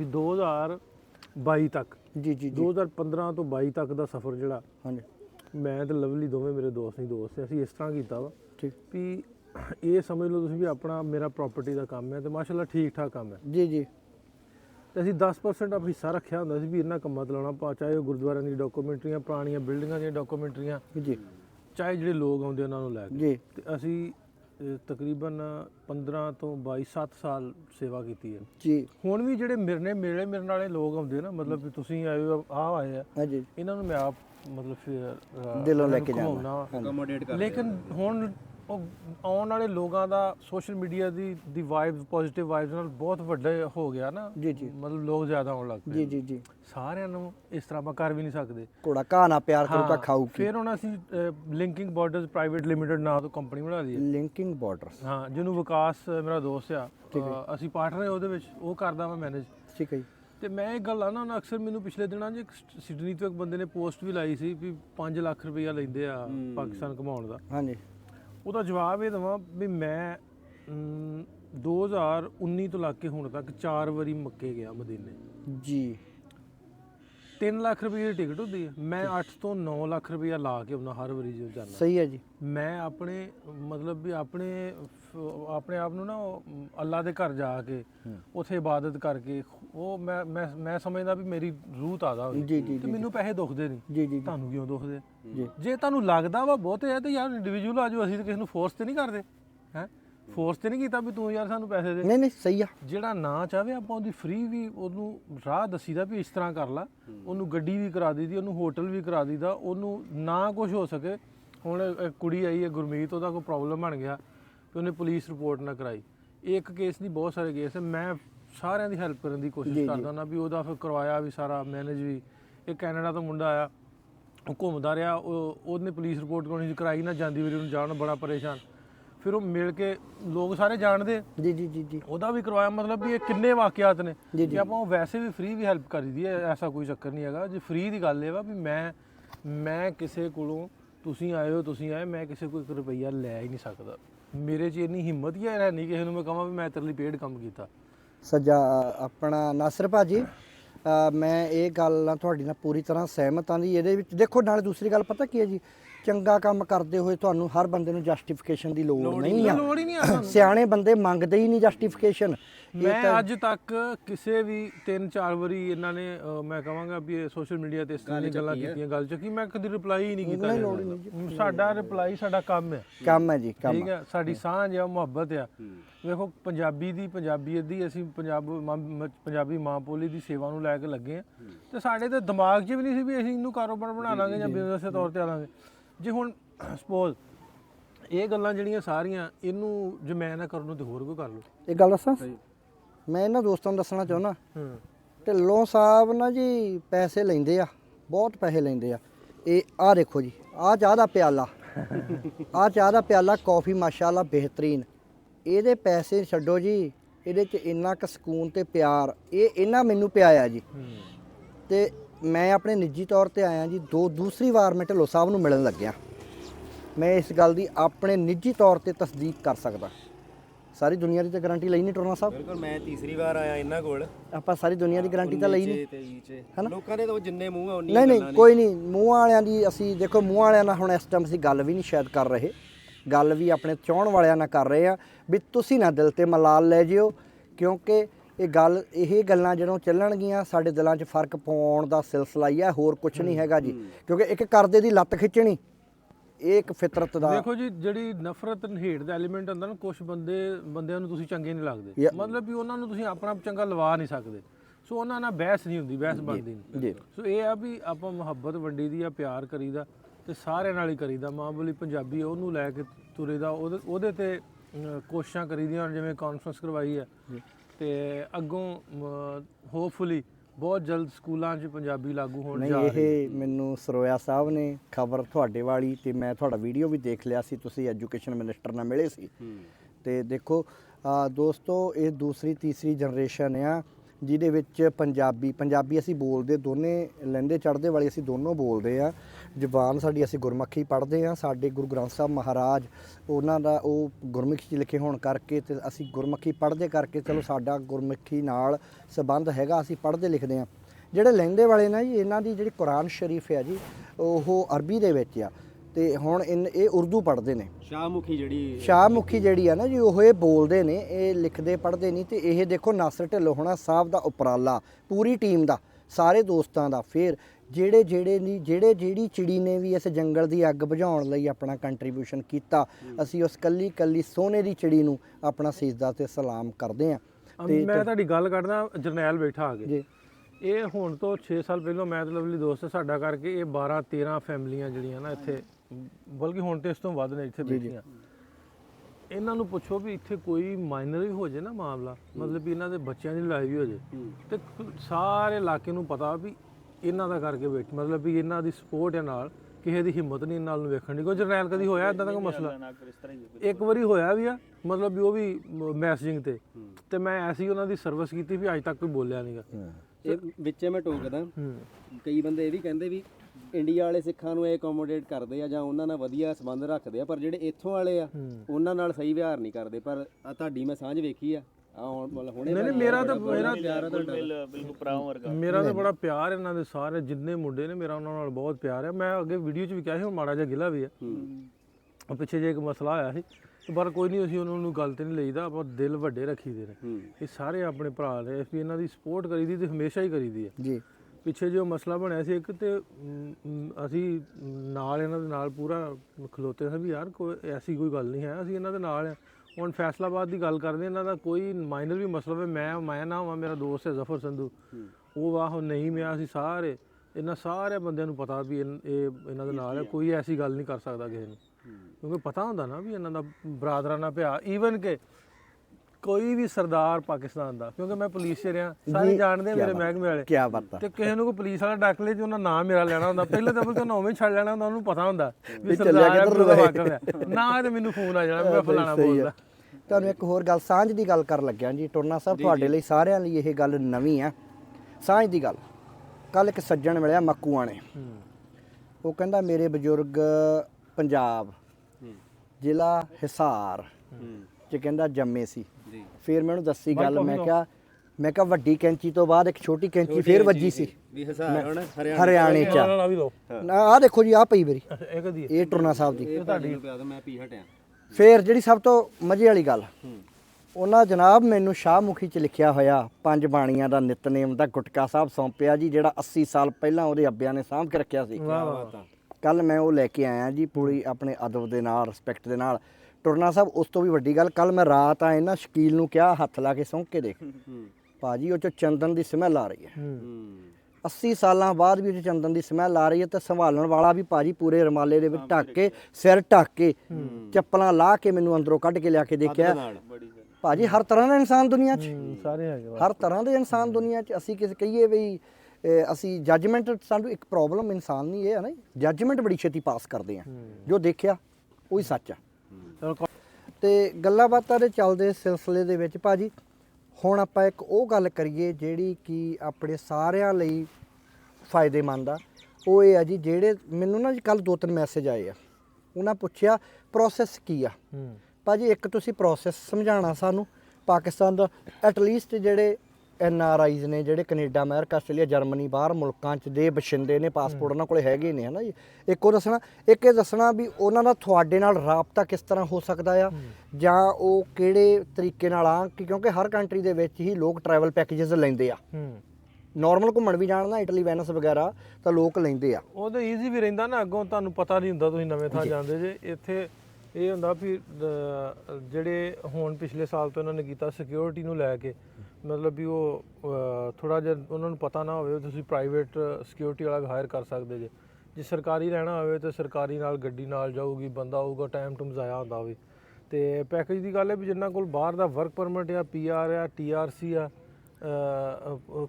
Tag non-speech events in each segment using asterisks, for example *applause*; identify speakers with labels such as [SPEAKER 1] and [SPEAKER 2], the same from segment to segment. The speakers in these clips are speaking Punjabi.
[SPEAKER 1] ਵੀ 2022 ਤੱਕ।
[SPEAKER 2] ਜੀ ਜੀ ਜੀ।
[SPEAKER 1] 2015 ਤੋਂ 22 ਤੱਕ ਦਾ ਸਫ਼ਰ ਜਿਹੜਾ
[SPEAKER 2] ਹਾਂਜੀ।
[SPEAKER 1] ਮੈਂ ਤੇ ਲਵਲੀ ਦੋਵੇਂ ਮੇਰੇ ਦੋਸਤ ਨਹੀਂ ਦੋਸਤ ਸੀ ਅਸੀਂ ਇਸ ਤਰ੍ਹਾਂ ਕੀਤਾ ਵਾ
[SPEAKER 2] ਠੀਕ।
[SPEAKER 1] ਵੀ ਇਹ ਸਮਝ ਲਓ ਤੁਸੀਂ ਵੀ ਆਪਣਾ ਮੇਰਾ ਪ੍ਰਾਪਰਟੀ ਦਾ ਕੰਮ ਹੈ ਤੇ ਮਾਸ਼ਾਅੱਲਾ ਠੀਕ ਠਾਕ ਕੰਮ ਹੈ।
[SPEAKER 2] ਜੀ ਜੀ।
[SPEAKER 1] ਤੇ ਅਸੀਂ 10% ਆਪ ਹਿੱਸਾ ਰੱਖਿਆ ਹੁੰਦਾ ਸੀ ਵੀ ਇਹਨਾਂ ਕੰਮਾਂ ਤੇ ਲਾਉਣਾ ਪਾ ਚਾਹੇ ਉਹ ਗੁਰਦੁਆਰਿਆਂ ਦੀ ਡਾਕੂਮੈਂਟਰੀਆਂ ਪੁਰਾਣੀਆਂ ਬਿਲਡਿੰਗਾਂ ਦੀਆਂ ਡਾਕੂਮੈਂਟਰੀਆਂ
[SPEAKER 2] ਜੀ।
[SPEAKER 1] ਚਾਹੇ ਜਿਹੜੇ ਲੋਕ ਆਉਂਦੇ ਉਹਨਾਂ ਨੂੰ ਲੈ ਕੇ।
[SPEAKER 2] ਜੀ।
[SPEAKER 1] ਤੇ ਅਸੀਂ ਤਕਰੀਬਨ 15 ਤੋਂ 22 7 ਸਾਲ ਸੇਵਾ ਕੀਤੀ ਹੈ।
[SPEAKER 2] ਜੀ।
[SPEAKER 1] ਹੁਣ ਵੀ ਜਿਹੜੇ ਮਿਲਣੇ ਮਿਲੇ ਮਿਲਣ ਵਾਲੇ ਲੋਕ ਆਉਂਦੇ ਨਾ ਮਤਲਬ ਵੀ ਤੁਸੀਂ ਆਏ ਹੋ ਆ ਆਏ ਆ
[SPEAKER 2] ਹਾਂਜੀ।
[SPEAKER 1] ਇਹਨਾਂ ਨੂੰ ਮੈਂ ਆਪ ਮਤਲਬ
[SPEAKER 2] ਦਿਲੋਂ ਲੈ ਕੇ ਜਾਣਾ।
[SPEAKER 3] ਅਕੋਮੋਡੇਟ ਕਰ
[SPEAKER 1] ਲੇਕਿਨ ਹੁਣ ਉਹ ਆਉਣ ਵਾਲੇ ਲੋਕਾਂ ਦਾ ਸੋਸ਼ਲ ਮੀਡੀਆ ਦੀ ਦੀ ਵਾਈਬਸ ਪੋਜ਼ਿਟਿਵ ਵਾਈਬਸ ਨਾਲ ਬਹੁਤ ਵੱਡਾ ਹੋ ਗਿਆ ਨਾ।
[SPEAKER 2] ਜੀ ਜੀ।
[SPEAKER 1] ਮਤਲਬ ਲੋਕ ਜ਼ਿਆਦਾ ਆਉਣ ਲੱਗ
[SPEAKER 2] ਜੀ
[SPEAKER 1] ਪਏ
[SPEAKER 2] ਜੀ ਜੀ।
[SPEAKER 1] ਸਾਰਿਆਂ ਨੂੰ ਇਸ ਤਰ੍ਹਾਂ ਆਪਾਂ ਕਰ ਵੀ ਨਹੀਂ ਸਕਦੇ।
[SPEAKER 2] ਘੋੜਾ ਘਾਹ ਨਾ ਪਿਆਰ ਕਰੂ ਤਾਂ ਖਾਊ ਕੀ।
[SPEAKER 1] ਫਿਰ ਹੁਣ ਅਸੀਂ ਲਿੰਕਿੰਗ ਬਾਰਡਰਸ ਪ੍ਰਾਈਵੇਟ ਲਿਮਿਟਡ ਨਾਂ ਤੋਂ ਕੰਪਨੀ ਬਣਾ ਲਈ
[SPEAKER 2] ਲਿੰਕਿੰਗ ਬਾਰਡਰਸ
[SPEAKER 1] ਹਾਂ ਜਿਹਨੂੰ ਵਿਕਾਸ ਮੇਰਾ ਦੋਸਤ ਆ ਅਸੀਂ ਪਾਰਟਨਰ ਉਹਦੇ ਵਿੱਚ ਉਹ ਕਰਦਾ ਵਾ ਮੈਨੇਜ
[SPEAKER 2] ਠੀਕ ਹੈ ਜੀ।
[SPEAKER 1] ਤੇ ਮੈਂ ਇੱਕ ਗੱਲ ਆ ਨਾ ਅਕਸਰ ਮੈਨੂੰ ਪਿਛਲੇ ਦਿਨਾਂ 'ਚ ਸਿਡਨੀ ਤੋਂ ਇੱਕ ਬੰਦੇ ਨੇ ਪੋਸਟ ਵੀ ਲਾਈ ਸੀ ਵੀ 5 ਲੱਖ ਰੁਪਈਆ ਲੈਂਦੇ ਆ ਪਾਕਿਸਤਾਨ ਕਮਾਉਣ ਦਾ।
[SPEAKER 2] ਹਾਂਜੀ।
[SPEAKER 1] ਉਹਦਾ ਜਵਾਬ ਇਹ ਦਵਾਂ ਵੀ ਮੈਂ ਅਮ, 2019 ਤੋਂ ਲੱਗ ਕੇ ਹੁਣ ਤੱਕ 4 ਵਾਰੀ ਮੱਕੇ ਗਿਆ ਮਦੀਨੇ।
[SPEAKER 2] ਜੀ।
[SPEAKER 1] 3 ਲੱਖ ਰੁਪਏ ਦੀ ਟਿਕਟ ਹੁੰਦੀ ਹੈ ਮੈਂ 8 ਤੋਂ 9 ਲੱਖ ਰੁਪਈਆ ਲਾ ਕੇ ਆਉਣਾ ਹਰ ਵਾਰੀ ਜਦੋਂ ਜਾਂਦਾ
[SPEAKER 2] ਸਹੀ ਹੈ ਜੀ।
[SPEAKER 1] ਮੈਂ ਆਪਣੇ ਮਤਲਬ ਵੀ ਆਪਣੇ ਆਪਣੇ ਆਪ ਨੂੰ ਨਾ ਅੱਲਾ ਦੇ ਘਰ ਜਾ ਕੇ ਉਥੇ ਇਬਾਦਤ ਕਰਕੇ ਉਹ ਮੈਂ ਮੈਂ ਮੈਂ ਸਮਝਦਾ ਵੀ ਮੇਰੀ ਰੂਹ ਤਾਜ਼ਾ ਹੋਈ।
[SPEAKER 2] ਜੀ ਜੀ
[SPEAKER 1] ਤੇ
[SPEAKER 2] ਜੀ
[SPEAKER 1] ਮੈਨੂੰ ਪੈਸੇ ਦੁਖਦੇ ਨਹੀਂ।
[SPEAKER 2] ਜੀ ਜੀ
[SPEAKER 1] ਤੁਹਾਨੂੰ ਕਿਉਂ ਦੁਖਦੇ?
[SPEAKER 2] ਜੀ।
[SPEAKER 1] ਜੇ ਤੁਹਾਨੂੰ ਲੱਗਦਾ ਵਾ ਬਹੁਤੇ ਆ ਤੇ ਯਾਰ ਇੰਡੀਵਿਜੂਅਲ ਆ ਜਾਓ ਅਸੀਂ ਤਾਂ ਕਿਸੇ ਨੂੰ ਫੋਰਸ ਤੇ ਨਹੀਂ ਕਰਦੇ। ਹੈ? ਫੋਰਸ ਤੇ ਨਹੀਂ ਕੀਤਾ ਵੀ ਤੂੰ ਯਾਰ ਸਾਨੂੰ ਪੈਸੇ ਦੇ।
[SPEAKER 2] ਨਹੀਂ ਨਹੀਂ ਸਹੀ ਆ।
[SPEAKER 1] ਜਿਹੜਾ ਨਾ ਚਾਹਵੇ ਆਪਾਂ ਉਹਦੀ ਫ੍ਰੀ ਵੀ ਉਹਨੂੰ ਰਾਹ ਦੱਸੀਦਾ ਵੀ ਇਸ ਤਰ੍ਹਾਂ ਕਰ ਲਾ। ਉਹਨੂੰ ਗੱਡੀ ਵੀ ਕਰਾ ਦਈਦੀ ਉਹਨੂੰ ਹੋਟਲ ਵੀ ਕਰਾ ਦਈਦਾ ਉਹਨੂੰ ਨਾ ਕੁਝ ਹੋ ਸਕੇ। ਹੁਣ ਇੱਕ ਕੁੜੀ ਆਈ ਹੈ ਗੁਰਮੀਤ ਉਹਦਾ ਕੋਈ ਪ੍ਰੋਬਲਮ ਬਣ ਗਿਆ ਤੇ ਉਹਨੇ ਪੁਲਿਸ ਰਿਪੋਰਟ ਨਾ ਕਰਾਈ। ਇਹ ਇੱਕ ਕੇਸ ਨਹੀਂ ਬਹੁਤ ਸਾਰੇ ਕੇਸ ਹੈ। ਮੈਂ ਸਾਰਿਆਂ ਦੀ ਹੈਲਪ ਕਰਨ ਦੀ ਕੋਸ਼ਿਸ਼। ਕਰਦਾ ਨਾ ਵੀ ਉਹਦਾ ਫਿਰ ਕਰਵਾਇਆ ਵੀ ਸਾਰਾ ਮੈਨੇਜ ਵੀ। ਇਹ ਕੈਨੇਡਾ ਤੋਂ ਮੁੰਡਾ ਆਇਆ ਉਹ ਘੁੰਮਦਾ ਰਿਹਾ ਉਹ ਉਹਨੇ ਪੁਲਿਸ ਰਿਪੋਰਟ ਕਰਾਉਣੀ ਕਰਾਈ ਨਾ ਜਾਂਦੀ ਵਾਰੀ ਉਹਨੂੰ ਜਾਣ ਬੜਾ ਪਰੇਸ਼ਾਨ। ਫਿਰ ਉਹ ਮਿਲ ਕੇ ਲੋਕ ਸਾਰੇ ਜਾਣਦੇ।
[SPEAKER 2] ਜੀ ਜੀ ਜੀ ਜੀ।
[SPEAKER 1] ਉਹਦਾ ਵੀ ਕਰਵਾਇਆ ਮਤਲਬ ਵੀ ਇਹ ਕਿੰਨੇ ਵਾਕਿਆਤ ਨੇ। ਕਿ ਆਪਾਂ ਉਹ ਵੈਸੇ ਵੀ ਫ੍ਰੀ ਵੀ ਹੈਲਪ ਕਰੀਦੀ ਹੈ ਐਸਾ ਕੋਈ ਚੱਕਰ ਨਹੀਂ ਹੈਗਾ। ਜੇ ਫ੍ਰੀ ਦੀ ਗੱਲ ਇਹ ਵਾ ਵੀ ਮੈਂ ਮੈਂ ਕਿਸੇ ਕੋਲੋਂ ਤੁਸੀਂ ਆਏ ਹੋ ਤੁਸੀਂ ਆਏ ਮੈਂ ਕਿਸੇ ਕੋਲ ਇੱਕ ਰੁਪਈਆ ਲੈ ਹੀ ਨਹੀਂ ਸਕਦਾ। ਮੇਰੇ 'ਚ ਇੰਨੀ ਹਿੰਮਤ ਹੀ ਹੈ ਨਹੀਂ ਕਿਸੇ ਨੂੰ ਮੈਂ ਕਹਾਂ ਵੀ ਮੈਂ ਤੇਰੇ ਲਈ ਪੇਡ ਕੰਮ ਕੀਤਾ।
[SPEAKER 2] ਸਜਾ ਆਪਣਾ ਨਾਸਰ ਭਾਜੀ ਅ, ਮੈਂ ਇਹ ਗੱਲ ਨਾਲ ਤੁਹਾਡੀ ਨਾਲ ਪੂਰੀ ਤਰ੍ਹਾਂ ਸਹਿਮਤ ਹਾਂ ਜੀ। ਇਹਦੇ ਵਿੱਚ ਦੇਖੋ ਨਾਲੇ ਦੂਸਰੀ ਗੱਲ ਪਤਾ ਕੀ ਹੈ ਜੀ? ਚੰਗਾ ਕੰਮ ਕਰਦੇ ਹੋਏ ਤੁਹਾਨੂੰ ਹਰ ਬੰਦੇ ਨੂੰ ਜਸਟੀਫਿਕੇਸ਼ਨ ਦੀ ਲੋੜ ਨਹੀਂ ਆ।
[SPEAKER 1] ਲੋੜ ਹੀ ਨਹੀਂ ਆ ਤੁਹਾਨੂੰ।
[SPEAKER 2] ਸਿਆਣੇ ਬੰਦੇ ਮੰਗਦੇ ਹੀ ਨਹੀਂ ਜਸਟੀਫਿਕੇਸ਼ਨ
[SPEAKER 1] ਮੈਂ ਅੱਜ ਤੱਕ ਕਿਸੇ ਵੀ ਤਿੰਨ ਚਾਰ ਵਾਰੀ ਇਹਨਾਂ ਨੇ ਅਹ, ਮੈਂ ਕਹਾਂਗਾ ਵੀ ਇਹ ਸੋਸ਼ਲ ਮੀਡੀਆ ਤੇ ਇਸ ਤਰ੍ਹਾਂ ਦੀਆਂ ਗੱਲਾਂ ਕੀਤੀਆਂ ਗੱਲ ਚੱਕੀ। ਮੈਂ ਕਦੀ ਰਿਪਲਾਈ ਹੀ ਨਹੀਂ ਕੀਤਾ ਇਹਨਾਂ ਦਾ। ਸਾਡਾ ਰਿਪਲਾਈ ਸਾਡਾ ਕੰਮ ਹੈ।
[SPEAKER 2] ਕੰਮ ਹੈ ਜੀ ਕੰਮ
[SPEAKER 1] ਠੀਕ ਹੈ ਸਾਡੀ ਸਾਂਝ ਆ ਮੁਹੱਬਤ ਆ। ਵੇਖੋ ਪੰਜਾਬੀ ਦੀ ਪੰਜਾਬੀਅਤ ਦੀ ਅਸੀਂ ਪੰਜਾਬ ਮਾਂ- ਮ- ਪੰਜਾਬੀ ਮਾਂ ਬੋਲੀ ਦੀ ਸੇਵਾ ਨੂੰ ਲੈ ਕੇ ਲੱਗੇ ਆ। ਤੇ ਸਾਡੇ ਤੇ ਦਿਮਾਗ 'ਚ ਵੀ ਨਹੀਂ ਸੀ ਵੀ ਅਸੀਂ ਇਹਨੂੰ ਕਾਰੋਬਾਰ ਬਣਾ ਲਾਂਗੇ ਜਾਂ ਬਿਜ਼ਨਸ ਦੇ ਤੌਰ ਤੇ ਆਲਾਂਗੇ ਜੇ ਹੁਣ ਸਪੋਜ਼ ਇਹ ਗੱਲਾਂ ਜਿਹੜੀਆਂ ਸਾਰੀਆਂ ਇਹਨੂੰ ਜੇ ਮੈਂ ਨਾ ਕਰਨ ਨੂੰ ਤੇ ਹੋਰ ਕੋਈ ਕਰ ਲਓ
[SPEAKER 2] ਇਹ ਗੱਲ ਦੱਸਾਂ? ਮੈਂ ਇਹਨਾਂ ਦੋਸਤਾਂ ਨੂੰ ਦੱਸਣਾ ਚਾਹੁੰਦਾ।
[SPEAKER 1] ਹੂੰ।
[SPEAKER 2] ਢਿੱਲੋਂ ਸਾਹਿਬ ਨਾ ਜੀ ਪੈਸੇ ਲੈਂਦੇ ਆ ਬਹੁਤ ਪੈਸੇ ਲੈਂਦੇ ਆ। ਇਹ ਆਹ ਦੇਖੋ ਜੀ ਆਹ ਚਾਹ ਦਾ ਪਿਆਲਾ। ਆਹ ਚਾਹ ਦਾ ਪਿਆਲਾ ਕਾਫੀ ਮਾਸ਼ਾਅੱਲਾ ਬਿਹਤਰੀਨ। ਇਹਦੇ ਪੈਸੇ ਛੱਡੋ ਜੀ ਇਹਦੇ 'ਚ ਇੰਨਾ ਕੁ ਸਕੂਨ ਤੇ ਪਿਆਰ। ਇਹ ਇਹਨਾਂ ਮੈਨੂੰ ਪਿਆਇਆ ਜੀ। ਤੇ ਮੈਂ ਆਪਣੇ ਨਿੱਜੀ ਤੌਰ ਤੇ ਆਇਆ ਜੀ ਦੋ ਦੂਸਰੀ ਵਾਰ ਮੈਂ ਢਿੱਲੋਂ ਸਾਹਿਬ ਨੂੰ ਮਿਲਣ ਲੱਗਿਆ। ਮੈਂ ਇਸ ਗੱਲ ਦੀ ਆਪਣੇ ਨਿੱਜੀ ਤੌਰ ਤੇ ਤਸਦੀਕ ਕਰ ਸਕਦਾ। ਸਾਰੀ ਦੁਨੀਆ ਦੀ ਤਾਂ ਗਾਰੰਟੀ ਲਈ ਨਹੀਂ ਟੁਰਨਾ ਸਾਹਿਬ।
[SPEAKER 3] ਬਿਲਕੁਲ ਮੈਂ ਤੀਸਰੀ ਵਾਰ ਆਇਆ ਇਹਨਾਂ ਕੋਲ।
[SPEAKER 2] ਆਪਾਂ ਸਾਰੀ ਦੁਨੀਆ ਦੀ ਗਾਰੰਟੀ ਤਾਂ ਲਈ ਨਹੀਂ।
[SPEAKER 3] ਚ ਲੋਕਾਂ ਦੇ ਤਾਂ ਜਿੰਨੇ ਮੂੰਹ ਆ ਉਨੀ
[SPEAKER 2] ਨਹੀਂ ਨਹੀਂ ਕੋਈ ਨਹੀਂ ਮੂੰਹ ਵਾਲਿਆਂ ਦੀ ਅਸੀਂ ਦੇਖੋ ਮੂੰਹ ਵਾਲਿਆਂ ਨਾਲ ਹੁਣ ਇਸ ਟਾਈਮ ਅਸੀਂ ਗੱਲ ਵੀ ਨਹੀਂ ਸ਼ਾਇਦ ਕਰ ਰਹੇ। ਗੱਲ ਵੀ ਆਪਣੇ ਚਾਹਣ ਵਾਲਿਆਂ ਨਾਲ ਕਰ ਰਹੇ ਆ ਵੀ ਤੁਸੀਂ ਨਾ ਦਿਲ ਤੇ ਮਲਾਲ ਲੈ ਜਿਓ ਕਿਉਂਕਿ ਇਹ ਗੱਲ ਇਹ ਗੱਲਾਂ ਜਦੋਂ ਚੱਲਣਗੀਆਂ ਸਾਡੇ ਦਿਲਾਂ 'ਚ ਫ਼ਰਕ ਪਾਉਣ ਦਾ ਸਿਲਸਿਲਾ ਹੀ ਹੈ ਹੋਰ ਕੁਝ ਨਹੀਂ ਹੈਗਾ ਜੀ। ਕਿਉਂਕਿ ਇੱਕ ਕਰਦੇ ਦੀ ਲੱਤ ਖਿੱਚਣੀ ਇਹ ਇੱਕ ਫਿਤਰਤ ਦਾ
[SPEAKER 1] ਦੇਖੋ ਜੀ ਜਿਹੜੀ ਨਫ਼ਰਤ ਹੇਟ ਦਾ ਐਲੀਮੈਂਟ ਹੁੰਦਾ ਨਾ ਕੁਝ ਬੰਦੇ ਬੰਦਿਆਂ ਨੂੰ ਤੁਸੀਂ ਚੰਗੇ ਨਹੀਂ ਲੱਗਦੇ. ਮਤਲਬ ਵੀ ਉਹਨਾਂ ਨੂੰ ਤੁਸੀਂ ਆਪਣਾ ਚੰਗਾ ਲਵਾ ਨਹੀਂ ਸਕਦੇ। ਸੋ ਉਹਨਾਂ ਨਾਲ ਬਹਿਸ ਨਹੀਂ ਹੁੰਦੀ ਬਹਿਸ ਬਣਦੀ ਨਹੀਂ। ਸੋ ਇਹ ਆ ਵੀ ਆਪਾਂ ਮੁਹੱਬਤ ਵੰਡੀ ਦੀ ਆ ਪਿਆਰ ਕਰੀਦਾ ਤੇ ਸਾਰਿਆਂ ਨਾਲ ਹੀ ਕਰੀਦਾ। ਮਾਂ ਬੋਲੀ ਪੰਜਾਬੀ ਉਹਨੂੰ ਲੈ ਕੇ ਤੁਰੇ ਦਾ ਉਹਦੇ ਉਹਦੇ ਤੇ ਕੋਸ਼ਿਸ਼ਾਂ ਕਰੀਦੀਆਂ ਜਿਵੇਂ ਕਾਨਫਰੰਸ ਕਰਵਾਈ ਹੈ ਤੇ ਅੱਗੋਂ ਹੋਪਫੁਲੀ ਬਹੁਤ ਜਲਦ ਸਕੂਲਾਂ 'ਚ ਪੰਜਾਬੀ ਲਾਗੂ ਹੋਣ ਜਾ ਰਹੀ ਹੈ।
[SPEAKER 2] ਇਹ ਮੈਨੂੰ ਸਰੋਇਆ ਸਾਹਿਬ ਨੇ ਖਬਰ ਤੁਹਾਡੇ ਵਾਲੀ ਤੇ ਮੈਂ ਤੁਹਾਡਾ ਵੀਡੀਓ ਵੀ ਦੇਖ ਲਿਆ ਸੀ ਤੁਸੀਂ ਐਜੂਕੇਸ਼ਨ ਮਿਨਿਸਟਰ ਨਾਲ ਮਿਲੇ ਸੀ। ਤੇ ਦੇਖੋ ਦੋਸਤੋ ਇਹ ਦੂਸਰੀ ਤੀਸਰੀ ਜਨਰੇਸ਼ਨ ਆ ਜਿਹਦੇ ਵਿੱਚ ਪੰਜਾਬੀ ਪੰਜਾਬੀ ਅਸੀਂ ਬੋਲਦੇ ਦੋਨੇ ਲੈਂਦੇ ਚੜ੍ਹਦੇ ਵਾਲੇ ਅਸੀਂ ਦੋਨੋਂ ਬੋਲਦੇ ਆ। ਜ਼ੁਬਾਨ ਸਾਡੀ ਅਸੀਂ ਗੁਰਮੁਖੀ ਪੜ੍ਹਦੇ ਆ ਸਾਡੇ ਗੁਰੂ ਗ੍ਰੰਥ ਸਾਹਿਬ ਮਹਾਰਾਜ ਉਹਨਾਂ ਦਾ ਉਹ ਗੁਰਮੁਖੀ 'ਚ ਲਿਖੇ ਹੋਣ ਕਰਕੇ ਤੇ ਅਸੀਂ ਗੁਰਮੁਖੀ ਪੜ੍ਹਦੇ ਕਰਕੇ ਚਲੋ ਸਾਡਾ ਗੁਰਮੁਖੀ ਨਾਲ ਸੰਬੰਧ ਹੈਗਾ ਅਸੀਂ ਪੜ੍ਹਦੇ ਲਿਖਦੇ ਆ ਜਿਹੜੇ ਲਹਿੰਦੇ ਵਾਲੇ ਨਾ ਜੀ ਇਹਨਾਂ ਦੀ ਜਿਹੜੀ ਕੁਰਾਨ ਸ਼ਰੀਫ ਹੈ ਜੀ ਉਹ ਅਰਬੀ ਦੇ ਵਿੱਚ ਆ ਤੇ ਹੁਣ ਇਹ ਉਰਦੂ ਪੜ੍ਹਦੇ ਨੇ।
[SPEAKER 3] ਸ਼ਾਹਮੁਖੀ ਜਿਹੜੀ
[SPEAKER 2] ਸ਼ਾਹਮੁਖੀ ਜਿਹੜੀ ਆ ਨਾ ਜੀ ਉਹ ਇਹ ਬੋਲਦੇ ਨੇ ਇਹ ਲਿਖਦੇ ਪੜ੍ਹਦੇ ਨਹੀਂ ਤੇ ਇਹ ਦੇਖੋ ਨਾਸਰ ਢਿੱਲੋਂ ਹੋਣਾ ਸਾਹਿਬ ਦਾ ਉਪਰਾਲਾ ਪੂਰੀ ਟੀਮ ਦਾ ਸਾਰੇ ਦੋਸਤਾਂ ਦਾ ਫਿਰ ਜਿਹੜੇ ਜਿਹੜੇ ਨਹੀਂ ਜਿਹੜੇ ਜਿਹੜੀ ਚਿੜੀ ਨੇ ਵੀ ਇਸ ਜੰਗਲ ਦੀ ਅੱਗ ਬੁਝਾਉਣ ਲਈ ਆਪਣਾ ਕੰਟਰੀਬਿਊਸ਼ਨ ਕੀਤਾ ਅਸੀਂ ਉਸ ਕੱਲੀ ਕੱਲੀ ਸੋਨੇ ਦੀ ਚਿੜੀ ਨੂੰ ਆਪਣਾ ਸਜਦਾ ਤੇ ਸਲਾਮ ਕਰਦੇ ਆਂ
[SPEAKER 1] ਅਮ ਮੈਂ ਤੁਹਾਡੀ ਗੱਲ ਕਰਦਾ ਜਰਨੈਲ ਬੈਠਾ ਆ ਕੇ।
[SPEAKER 2] ਜੀ।
[SPEAKER 1] ਇਹ ਹੁਣ ਤੋਂ 6 ਸਾਲ ਪਹਿਲਾਂ ਮੈਂ ਤੇ ਲਵਲੀ ਦੋਸਤ ਸਾਡਾ ਕਰਕੇ ਇਹ 12 13 ਫੈਮਲੀਆਂ ਜਿਹੜੀਆਂ ਨਾ ਇੱਥੇ ਬਲਕਿ ਹੁਣ ਤੇ ਇਸ ਤੋਂ ਵੱਧ ਨੇ ਇੱਥੇ ਬੈਠੀਆਂ। ਇਹਨਾਂ ਨੂੰ ਪੁੱਛੋ ਵੀ ਇੱਥੇ ਕੋਈ ਮਾਈਨਰ ਵੀ ਹੋ ਜੇ ਨਾ ਮਾਮਲਾ ਮਤਲਬ ਵੀ ਇਹਨਾਂ ਦੇ ਬੱਚਿਆਂ ਦੀ ਲੜਾਈ ਵੀ ਹੋ ਜੇ। ਤੇ ਸਾਰੇ ਇਲਾਕੇ ਨੂੰ ਪਤਾ ਵੀ ਇਹਨਾਂ ਦਾ ਕਰਕੇ ਬੈਠ ਮਤਲਬ ਵੀ ਇਹਨਾਂ ਦੀ ਸਪੋਰਟ ਹੈ ਨਾਲ ਕਿਸੇ ਦੀ ਹਿੰਮਤ ਨਹੀਂ ਨਾਲ ਨੂੰ ਵੇਖਣ ਦੀ। ਕੋਈ ਜਰਨੈਲ ਕਦੀ ਹੋਇਆ ਇਦਾਂ ਦਾ ਕੋਈ ਮਸਲਾ? ਇੱਕ ਵਾਰੀ ਹੋਇਆ ਵੀ ਆ ਮਤਲਬ ਵੀ ਉਹ ਵੀ ਮੈਸੇਜਿੰਗ ਤੇ। ਤੇ ਮੈਂ ਐਸੀ ਉਹਨਾਂ ਦੀ ਸਰਵਿਸ ਕੀਤੀ ਵੀ ਅੱਜ ਤੱਕ ਕੋਈ ਬੋਲਿਆ ਨਹੀਂਗਾ
[SPEAKER 3] ਇਹ ਵਿੱਚੇ ਮੈਂ ਟੋਕਦਾ ਕਈ ਬੰਦੇ ਇਹ ਵੀ ਕਹਿੰਦੇ ਵੀ ਇੰਡੀਆ ਵਾਲੇ ਸਿੱਖਾਂ ਨੂੰ ਇਹ ਅਕੋਮੋਡੇਟ ਕਰਦੇ ਆ ਜਾਂ ਉਹਨਾਂ ਨਾਲ ਵਧੀਆ ਸੰਬੰਧ ਰੱਖਦੇ ਆ ਪਰ ਜਿਹੜੇ ਇੱਥੋਂ ਵਾਲੇ ਆ ਉਹਨਾਂ ਨਾਲ ਸਹੀ ਵਿਹਾਰ ਨਹੀਂ ਕਰਦੇ। ਪਰ ਆ ਤੁਹਾਡੀ ਮੈਂ ਸਾਂਝ ਵੇਖੀ ਆ ਹੁਣ ਮਤਲਬ ਹੁਣੇ
[SPEAKER 1] ਨਹੀਂ ਨਹੀਂ ਮੇਰਾ ਤਾਂ ਮੇਰਾ
[SPEAKER 3] ਪਿਆਰ ਆ ਤੁਹਾਡਾ।
[SPEAKER 4] ਬਿਲਕੁਲ ਭਰਾਵਾਂ ਵਰਗਾ।
[SPEAKER 1] ਮੇਰਾ ਤਾਂ ਬੜਾ ਪਿਆਰ ਇਹਨਾਂ ਦੇ ਸਾਰੇ ਜਿੰਨੇ ਮੁੰਡੇ ਨੇ ਮੇਰਾ ਉਹਨਾਂ ਨਾਲ ਬਹੁਤ ਪਿਆਰ ਹੈ ਮੈਂ ਅੱਗੇ ਵੀਡੀਓ 'ਚ ਵੀ ਕਿਹਾ ਸੀ ਹੁਣ ਮਾੜਾ ਜਿਹਾ ਗਿਲਾ ਵੀ ਹੈ। ਉਹ ਪਿੱਛੇ ਜੇ ਇੱਕ ਮਸਲਾ ਆਇਆ ਸੀ ਪਰ ਕੋਈ ਨਹੀਂ ਅਸੀਂ ਉਹਨਾਂ ਨੂੰ ਗੱਲ ਤੇ ਨਹੀਂ ਲਈਦਾ ਆਪਾਂ ਦਿਲ ਵੱਡੇ ਰੱਖੀਦੇ ਨੇ। ਇਹ ਸਾਰੇ ਆਪਣੇ ਭਰਾ ਨੇ ਵੀ ਇਹਨਾਂ ਦੀ ਸਪੋਰਟ ਕਰੀਦੀ ਤੇ ਹਮੇਸ਼ਾ ਹੀ ਕਰੀਦੀ ਹੈ
[SPEAKER 2] ਜੀ।
[SPEAKER 1] ਪਿੱਛੇ ਜੋ ਮਸਲਾ ਬਣਿਆ ਸੀ ਇੱਕ ਤੇ ਅਸੀਂ ਨਾਲ ਇਹਨਾਂ ਦੇ ਨਾਲ ਪੂਰਾ ਖਲੋਤੇ ਸੀ ਵੀ ਯਾਰ ਕੋਈ ਐਸੀ ਕੋਈ ਗੱਲ ਨਹੀਂ ਹੈ ਅਸੀਂ ਇਹਨਾਂ ਦੇ ਨਾਲ ਆ। ਹੁਣ ਫੈਸਲਾਬਾਦ ਦੀ ਗੱਲ ਕਰਦੇ ਇਹਨਾਂ ਦਾ ਕੋਈ ਮਾਈਨਰ ਵੀ ਮਸਲਾ ਹੋਵੇ ਮੈਂ ਮੈਂ ਨਾ ਹਾਂ ਮੇਰਾ ਦੋਸਤ ਹੈ ਜ਼ਫਰ ਸੰਧੂ। ਉਹ ਵਾਹ ਨਹੀਂ ਮੈਂ ਅਸੀਂ ਸਾਰੇ ਇਹਨਾਂ ਸਾਰੇ ਬੰਦਿਆਂ ਨੂੰ ਪਤਾ ਵੀ ਇਹ ਇਹਨਾਂ ਦੇ ਨਾਲ ਹੈ ਕੋਈ ਐਸੀ ਗੱਲ ਨਹੀਂ ਕਰ ਸਕਦਾ ਕਿਸੇ ਨੂੰ। ਕਿਉਂਕਿ ਪਤਾ ਹੁੰਦਾ ਨਾ ਵੀ ਇਹਨਾਂ ਦਾ ਬਰਾਦਰਾਨਾ ਪਿਆ ਈਵਨ ਕਿ ਕੋਈ ਵੀ ਸਰਦਾਰ ਪਾਕਿਸਤਾਨ ਦਾ ਕਿਉਂਕਿ ਮੈਂ ਪੁਲਿਸ 'ਚ ਰਿਹਾ ਸਾਰੇ ਜਾਣਦੇ ਮੇਰੇ ਮਹਿਕਮੇ ਵਾਲੇ।
[SPEAKER 2] ਕੀ ਬਾਤ ਆ
[SPEAKER 1] ਤੇ ਕਿਸੇ ਨੂੰ ਕੋਈ ਪੁਲਿਸ ਵਾਲਾ ਡੱਕ ਲੇ ਤੇ ਉਹਨਾਂ ਨਾਮ ਮੇਰਾ ਲੈਣਾ ਹੁੰਦਾ ਪਹਿਲੇ ਤਾਂ ਬਲਕਿ ਉਵੇਂ ਛੱਡ ਲੈਣਾ ਹੁੰਦਾ ਉਹਨੂੰ ਪਤਾ ਹੁੰਦਾ ਵੀ ਸਰਦਾਰ
[SPEAKER 2] ਨੂੰ
[SPEAKER 1] ਵਾਕਫ ਹੈ। ਨਾ ਤੇ ਮੈਨੂੰ ਫੋਨ ਆ ਜਾਣਾ ਮੈਂ ਫਲਾਣਾ। ਬੋਲਦਾ।
[SPEAKER 2] ਤੁਹਾਨੂੰ ਇੱਕ ਹੋਰ ਗੱਲ ਸਾਂਝ ਦੀ ਗੱਲ ਕਰਨ ਲੱਗਿਆ ਜੀ ਟੁਰਨਾ ਸਾਹਿਬ ਤੁਹਾਡੇ ਲਈ ਸਾਰਿਆਂ ਲਈ ਇਹ ਗੱਲ ਨਵੀਂ ਆ ਸਾਂਝ ਦੀ ਗੱਲ। ਕੱਲ ਇੱਕ ਸੱਜਣ ਮਿਲਿਆ ਮੱਕੂਆਣੇ ਉਹ ਕਹਿੰਦਾ ਮੇਰੇ ਬਜ਼ੁਰਗ ਪੰਜਾਬ ਜ਼ਿਲ੍ਹਾ ਹਿਸਾਰ ਚ ਕਹਿੰਦਾ ਜੰਮੇ ਸੀ।
[SPEAKER 3] ਜੀ।
[SPEAKER 2] ਫਿਰ ਮੈਨੂੰ ਦੱਸੀ ਗੱਲ ਮੈਂ ਕਿਹਾ ਮੈਂ ਕਿਹਾ ਵੱਡੀ ਕੈਂਚੀ ਤੋਂ ਬਾਅਦ ਇੱਕ ਛੋਟੀ ਕੈਂਚੀ ਫਿਰ ਵੱਜੀ ਸੀ।
[SPEAKER 3] ਵੀ ਹਿਸਾਰ ਹੁਣ ਹਰਿਆਣਾ
[SPEAKER 2] ਹਰਿਆਣੇ ਚ।
[SPEAKER 1] ਵੀ
[SPEAKER 2] ਆ ਦੇਖੋ ਜੀ ਆ ਪਈ ਮੇਰੀ।
[SPEAKER 1] ਇਹ ਕਦੀ
[SPEAKER 2] ਇਹ ਟੁਰਨਾ ਸਾਹਿਬ ਦੀ।
[SPEAKER 3] ਇਹ ਤੁਹਾਡੀ ਨੂੰ ਪਿਆ ਤਾਂ ਮੈਂ ਪੀ ਹਟਿਆ।
[SPEAKER 2] ਫਿਰ ਜਿਹੜੀ ਸਭ ਤੋਂ ਮਜ਼ੇ ਵਾਲੀ ਗੱਲ। ਉਹਨਾਂ ਜਨਾਬ ਮੈਨੂੰ ਸ਼ਾਹਮੁਖੀ ਚ ਲਿਖਿਆ ਹੋਇਆ ਪੰਜ ਬਾਣੀਆਂ ਦਾ ਨਿਤਨੇਮ ਦਾ ਗੁਟਕਾ ਸਾਹਿਬ ਸੌਂਪਿਆ ਜੀ ਜਿਹੜਾ 80 ਸਾਲ ਪਹਿਲਾਂ ਉਹਦੇ ਅੱਬਿਆਂ ਨੇ ਸਾਂਭ ਕੇ ਰੱਖਿਆ ਸੀ।
[SPEAKER 1] ਵਾਹ ਵਾਹ।
[SPEAKER 3] ਤਾਂ
[SPEAKER 2] ਕੱਲ ਮੈਂ ਉਹ ਲੈ ਕੇ ਆਇਆ ਜੀ ਪੂਰੀ ਆਪਣੇ ਅਦਬ ਦੇ ਨਾਲ ਰਿਸਪੈਕਟ ਦੇ ਨਾਲ। ਟੁਰਨਾ ਸਾਹਿਬ ਉਸ ਤੋਂ ਵੀ ਵੱਡੀ ਗੱਲ ਕੱਲ ਮੈਂ ਰਾਤ ਆ ਇਹਨਾਂ ਸ਼ਕੀਲ ਨੂੰ ਕਿਹਾ ਹੱਥ ਲਾ ਕੇ ਸੌਂਕ ਕੇ ਦੇਖ। ਭਾਜੀ ਉਹ ਚ ਚੰਦਨ ਦੀ ਸਮੈਲ ਆ ਰਹੀ ਹੈ।
[SPEAKER 1] ਹੂੰ।
[SPEAKER 3] ਹੂੰ।
[SPEAKER 2] 80 ਸਾਲਾਂ ਬਾਅਦ ਵੀ ਉਹ 'ਚ ਚੰਦਨ ਦੀ ਸਮੈਲ ਆ ਰਹੀ ਹੈ ਤੇ ਸੰਭਾਲਣ ਵਾਲਾ ਵੀ ਭਾਜੀ ਪੂਰੇ ਰਮਾਲੇ ਦੇ ਵਿੱਚ ਢੱਕ ਕੇ ਸਿਰ ਢੱਕ ਕੇ ਚੱਪਲਾਂ ਲਾ ਕੇ ਮੈਨੂੰ ਅੰਦਰੋਂ ਕੱਢ ਕੇ ਲਿਆ ਕੇ ਦੇਖਿਆ। ਭਾਜੀ ਹਰ ਤਰ੍ਹਾਂ ਦਾ ਇਨਸਾਨ ਦੁਨੀਆ 'ਚ।
[SPEAKER 1] ਸਾਰੇ ਹੈਗੇ।
[SPEAKER 2] ਹਰ ਤਰ੍ਹਾਂ ਦੇ ਇਨਸਾਨ ਦੁਨੀਆ 'ਚ। ਅਸੀਂ ਕਿਸੇ ਕਹੀਏ ਵੀ ਅਸੀਂ ਜੱਜਮੈਂਟ ਸਾਨੂੰ ਇੱਕ ਪ੍ਰੋਬਲਮ ਇਨਸਾਨ ਨਹੀਂ ਇਹ ਹੈ ਨਾ ਜੱਜਮੈਂਟ ਬੜੀ ਛੇਤੀ ਪਾਸ ਕਰਦੇ ਆ। ਜੋ ਦੇਖਿਆ ਉਹੀ ਸੱਚ ਆ। ਤੇ ਗੱਲਾਂ ਬਾਤਾਂ ਦੇ ਚੱਲਦੇ ਸਿਲਸਿਲੇ ਦੇ ਵਿੱਚ ਭਾਜੀ ਹੁਣ ਆਪਾਂ ਇੱਕ ਉਹ ਗੱਲ ਕਰੀਏ ਜਿਹੜੀ ਕਿ ਆਪਣੇ ਸਾਰਿਆਂ ਲਈ ਫਾਇਦੇਮੰਦ ਆ। ਉਹ ਇਹ ਆ ਜੀ ਜਿਹੜੇ ਮੈਨੂੰ ਨਾ ਜੀ ਕੱਲ ਦੋ ਤਿੰਨ ਮੈਸੇਜ ਆਏ ਆ। ਉਹਨਾਂ ਪੁੱਛਿਆ ਪ੍ਰੋਸੈਸ ਕੀ ਆ? ਭਾਜੀ ਇੱਕ ਤੁਸੀਂ ਪ੍ਰੋਸੈਸ ਸਮਝਾਣਾ ਸਾਨੂੰ ਪਾਕਿਸਤਾਨ ਦਾ ਐਟ ਲੀਸਟ ਜਿਹੜੇ ਐਨ ਆਰ ਆਈਜ਼ ਨੇ ਜਿਹੜੇ ਕੈਨੇਡਾ ਅਮਰੀਕਾ ਆਸਟ੍ਰੇਲੀਆ ਜਰਮਨੀ ਬਾਹਰ ਮੁਲਕਾਂ 'ਚ ਦੇ ਬਸ਼ਿੰਦੇ ਨੇ ਪਾਸਪੋਰਟ ਉਹਨਾਂ ਕੋਲੇ ਹੈਗੇ ਨੇ ਹਨਾ ਜੀ। ਇੱਕ ਉਹ ਦੱਸਣਾ ਇੱਕ ਇਹ ਦੱਸਣਾ ਵੀ ਉਹਨਾਂ ਦਾ ਤੁਹਾਡੇ ਨਾਲ ਰਾਬਤਾ ਕਿਸ ਤਰ੍ਹਾਂ ਹੋ ਸਕਦਾ ਆ? ਜਾਂ ਉਹ ਕਿਹੜੇ ਤਰੀਕੇ ਨਾਲ ਆ? ਕਿਉਂਕਿ ਹਰ ਕੰਟਰੀ ਦੇ ਵਿੱਚ ਹੀ ਲੋਕ ਟਰੈਵਲ ਪੈਕੇजेस ਲੈਂਦੇ ਆ। ਨਾਰਮਲ ਘੁੰਮਣ ਵੀ ਜਾਣ ਨਾ ਇਟਲੀ ਵੈਨਸ ਵਗੈਰਾ ਤਾਂ ਲੋਕ ਲੈਂਦੇ ਆ।
[SPEAKER 1] ਉਹ ਤਾਂ ਈਜ਼ੀ ਵੀ ਰਹਿੰਦਾ ਨਾ ਅੱਗੋਂ ਤੁਹਾਨੂੰ ਪਤਾ ਨਹੀਂ ਹੁੰਦਾ ਤੁਸੀਂ ਨਵੇਂ ਥਾਂ ਜਾਂਦੇ ਜੇ। ਇੱਥੇ ਇਹ ਹੁੰਦਾ ਵੀ ਜਿਹੜੇ ਹੁਣ ਪਿਛਲੇ ਸਾਲ ਤੋਂ ਇਹਨਾਂ ਨੇ ਕੀਤਾ ਸਿਕਿਉਰਿਟੀ ਨੂੰ ਲੈ ਕੇ ਮਤਲਬ ਵੀ ਉਹ ਥੋੜਾ ਜਿਹਾ ਉਹਨਾਂ ਨੂੰ ਪਤਾ ਨਾ ਹੋਵੇ ਤੁਸੀਂ ਪ੍ਰਾਈਵੇਟ ਸਿਕਿਉਰਿਟੀ ਵਾਲਾ ਹਾਇਰ ਕਰ ਸਕਦੇ ਜੇ। ਜੇ ਸਰਕਾਰੀ ਲੈਣਾ ਹੋਵੇ ਤਾਂ ਸਰਕਾਰੀ ਨਾਲ ਗੱਡੀ ਨਾਲ ਜਾਊਗੀ ਬੰਦਾ ਆਊਗਾ ਟਾਈਮ ਟੂਮ ਜ਼ਾਇਆ ਹੁੰਦਾ ਹੋਵੇ ਤੇ ਪੈਕੇਜ ਦੀ ਗੱਲ ਹੈ ਵੀ ਜਿੰਨਾਂ ਕੋਲ ਬਾਹਰ ਦਾ ਵਰਕ ਪਰਮਿਟ ਆ ਪੀਆਰ ਆ ਟੀਆਰਸੀ ਆ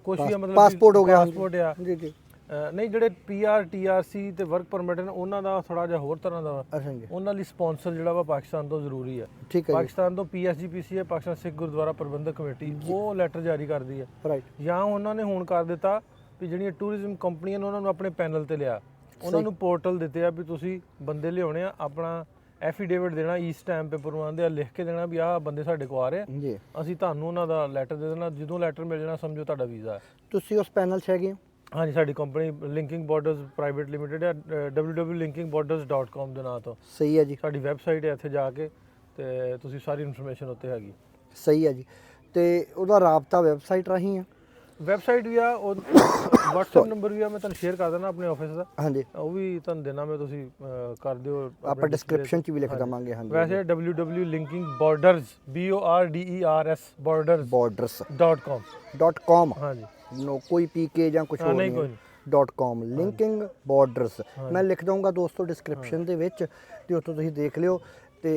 [SPEAKER 1] ਕੁਛ ਵੀ ਮਤਲਬ
[SPEAKER 2] ਪਾਸਪੋਰਟ ਹੋ ਗਿਆ।
[SPEAKER 1] ਪਾਸਪੋਰਟ ਆ।
[SPEAKER 2] ਜੀ ਜੀ।
[SPEAKER 1] ਨਹੀਂ ਜਿਹੜੇ ਪੀਆਰ ਟੀਆਰਸੀ ਤੇ ਵਰਕ ਪਰਮਿਟ ਨੇ ਉਹਨਾਂ ਦਾ ਥੋੜਾ ਜਿਹਾ ਹੋਰ ਤਰ੍ਹਾਂ ਦਾ ਵਾ
[SPEAKER 2] ਅੱਛਾ ਜੀ।
[SPEAKER 1] ਉਹਨਾਂ ਲਈ ਸਪਾਂਸਰ ਜਿਹੜਾ ਵਾ ਪਾਕਿਸਤਾਨ ਤੋਂ ਜ਼ਰੂਰੀ ਹੈ
[SPEAKER 2] ਠੀਕ ਹੈ
[SPEAKER 1] ਪਾਕਿਸਤਾਨ ਤੋਂ ਪੀਐਸਜੀਪੀਸੀ ਹੈ ਪਾਕਿਸਤਾਨ ਸਿੱਖ ਗੁਰਦੁਆਰਾ ਪ੍ਰਬੰਧਕ ਕਮੇਟੀ ਉਹ ਲੈਟਰ ਜਾਰੀ ਕਰਦੀ ਹੈ
[SPEAKER 2] ਰਾਈਟ
[SPEAKER 1] ਜਾਂ ਉਹਨਾਂ ਨੇ ਹੁਣ ਕਰ ਦਿੱਤਾ ਵੀ ਜਿਹੜੀਆਂ ਟੂਰਿਜ਼ਮ ਕੰਪਨੀਆਂ ਨੇ ਉਹਨਾਂ ਨੂੰ ਆਪਣੇ ਪੈਨਲ ਤੇ ਲਿਆ। ਉਹਨਾਂ ਨੂੰ ਪੋਰਟਲ ਦਿੱਤੇ ਆ ਵੀ ਤੁਸੀਂ ਬੰਦੇ ਲਿਆਉਣੇ ਆ ਆਪਣਾ ਐਫੀਡੇਵਿਟ ਦੇਣਾ ਈ ਸਟੈਂਪ ਪੇਪਰ ਮੰਗਦੇ ਆ ਲਿਖ ਕੇ ਦੇਣਾ ਵੀ ਆਹ ਬੰਦੇ ਸਾਡੇ ਕੋਲ ਆ ਰਹੇ ਆ। ਅਸੀਂ ਤੁਹਾਨੂੰ ਉਹਨਾਂ ਦਾ ਲੈਟਰ ਦੇ ਦੇਣਾ ਜਦੋਂ ਲੈਟਰ ਮਿਲ ਜਾਣਾ ਸਮਝੋ ਤੁਹਾਡਾ ਵੀਜ਼ਾ ਹੈ
[SPEAKER 2] ਤੁਸੀਂ ਉਸ ਪੈਨਲ 'ਚ ਹੈਗੇ ਹੋ?
[SPEAKER 1] ਹਾਂਜੀ ਸਾਡੀ company linking borders private limited ਹੈ www.linkingborders.com ਦੇ ਨਾਂ ਤੋਂ।
[SPEAKER 2] ਸਹੀ ਹੈ ਜੀ।
[SPEAKER 1] ਸਾਡੀ ਵੈਬਸਾਈਟ ਹੈ ਇੱਥੇ ਜਾ ਕੇ ਤੇ ਤੁਸੀਂ ਸਾਰੀ ਇਨਫੋਰਮੇਸ਼ਨ ਉੱਤੇ ਹੈਗੀ।
[SPEAKER 2] ਸਹੀ ਹੈ ਜੀ। ਤੇ ਉਹਦਾ ਰਾਬਤਾ ਵੈਬਸਾਈਟ ਰਾਹੀਂ ਆ?
[SPEAKER 1] ਵੈਬਸਾਈਟ ਵੀ ਆ ਉਹ WhatsApp ਨੰਬਰ ਵੀ ਆ ਮੈਂ ਤੁਹਾਨੂੰ ਸ਼ੇਅਰ ਕਰ ਦੇਣਾ ਆਪਣੇ ਆਫਿਸ ਦਾ।
[SPEAKER 2] ਹਾਂਜੀ।
[SPEAKER 1] ਉਹ ਵੀ ਤੁਹਾਨੂੰ ਦੇਣਾ ਮੈਂ ਤੁਸੀਂ ਕਰ ਦਿਓ
[SPEAKER 2] ਆਪਾਂ ਡਿਸਕ੍ਰਿਪਸ਼ਨ 'ਚ ਵੀ ਲਿਖ। ਦਵਾਂਗੇ ਹਾਂਜੀ।
[SPEAKER 1] ਵੈਸੇ www.linkingborders b o r d e r s borders.com
[SPEAKER 2] borders.com
[SPEAKER 1] ਹਾਂਜੀ।
[SPEAKER 2] ਨੋ ਕੋਈ ਪੀਕੇ ਜਾਂ ਕੁਝ ਹੋਰ
[SPEAKER 1] ਨਹੀਂ।
[SPEAKER 2] .com ਲਿੰਕਿੰਗ ਬਾਰਡਰਸ ਮੈਂ ਲਿਖ ਦਊਂਗਾ ਦੋਸਤੋ ਡਿਸਕ੍ਰਿਪਸ਼ਨ ਦੇ ਵਿੱਚ ਤੇ ਉੱਥੋਂ ਤੁਸੀਂ ਦੇਖ ਲਿਓ ਤੇ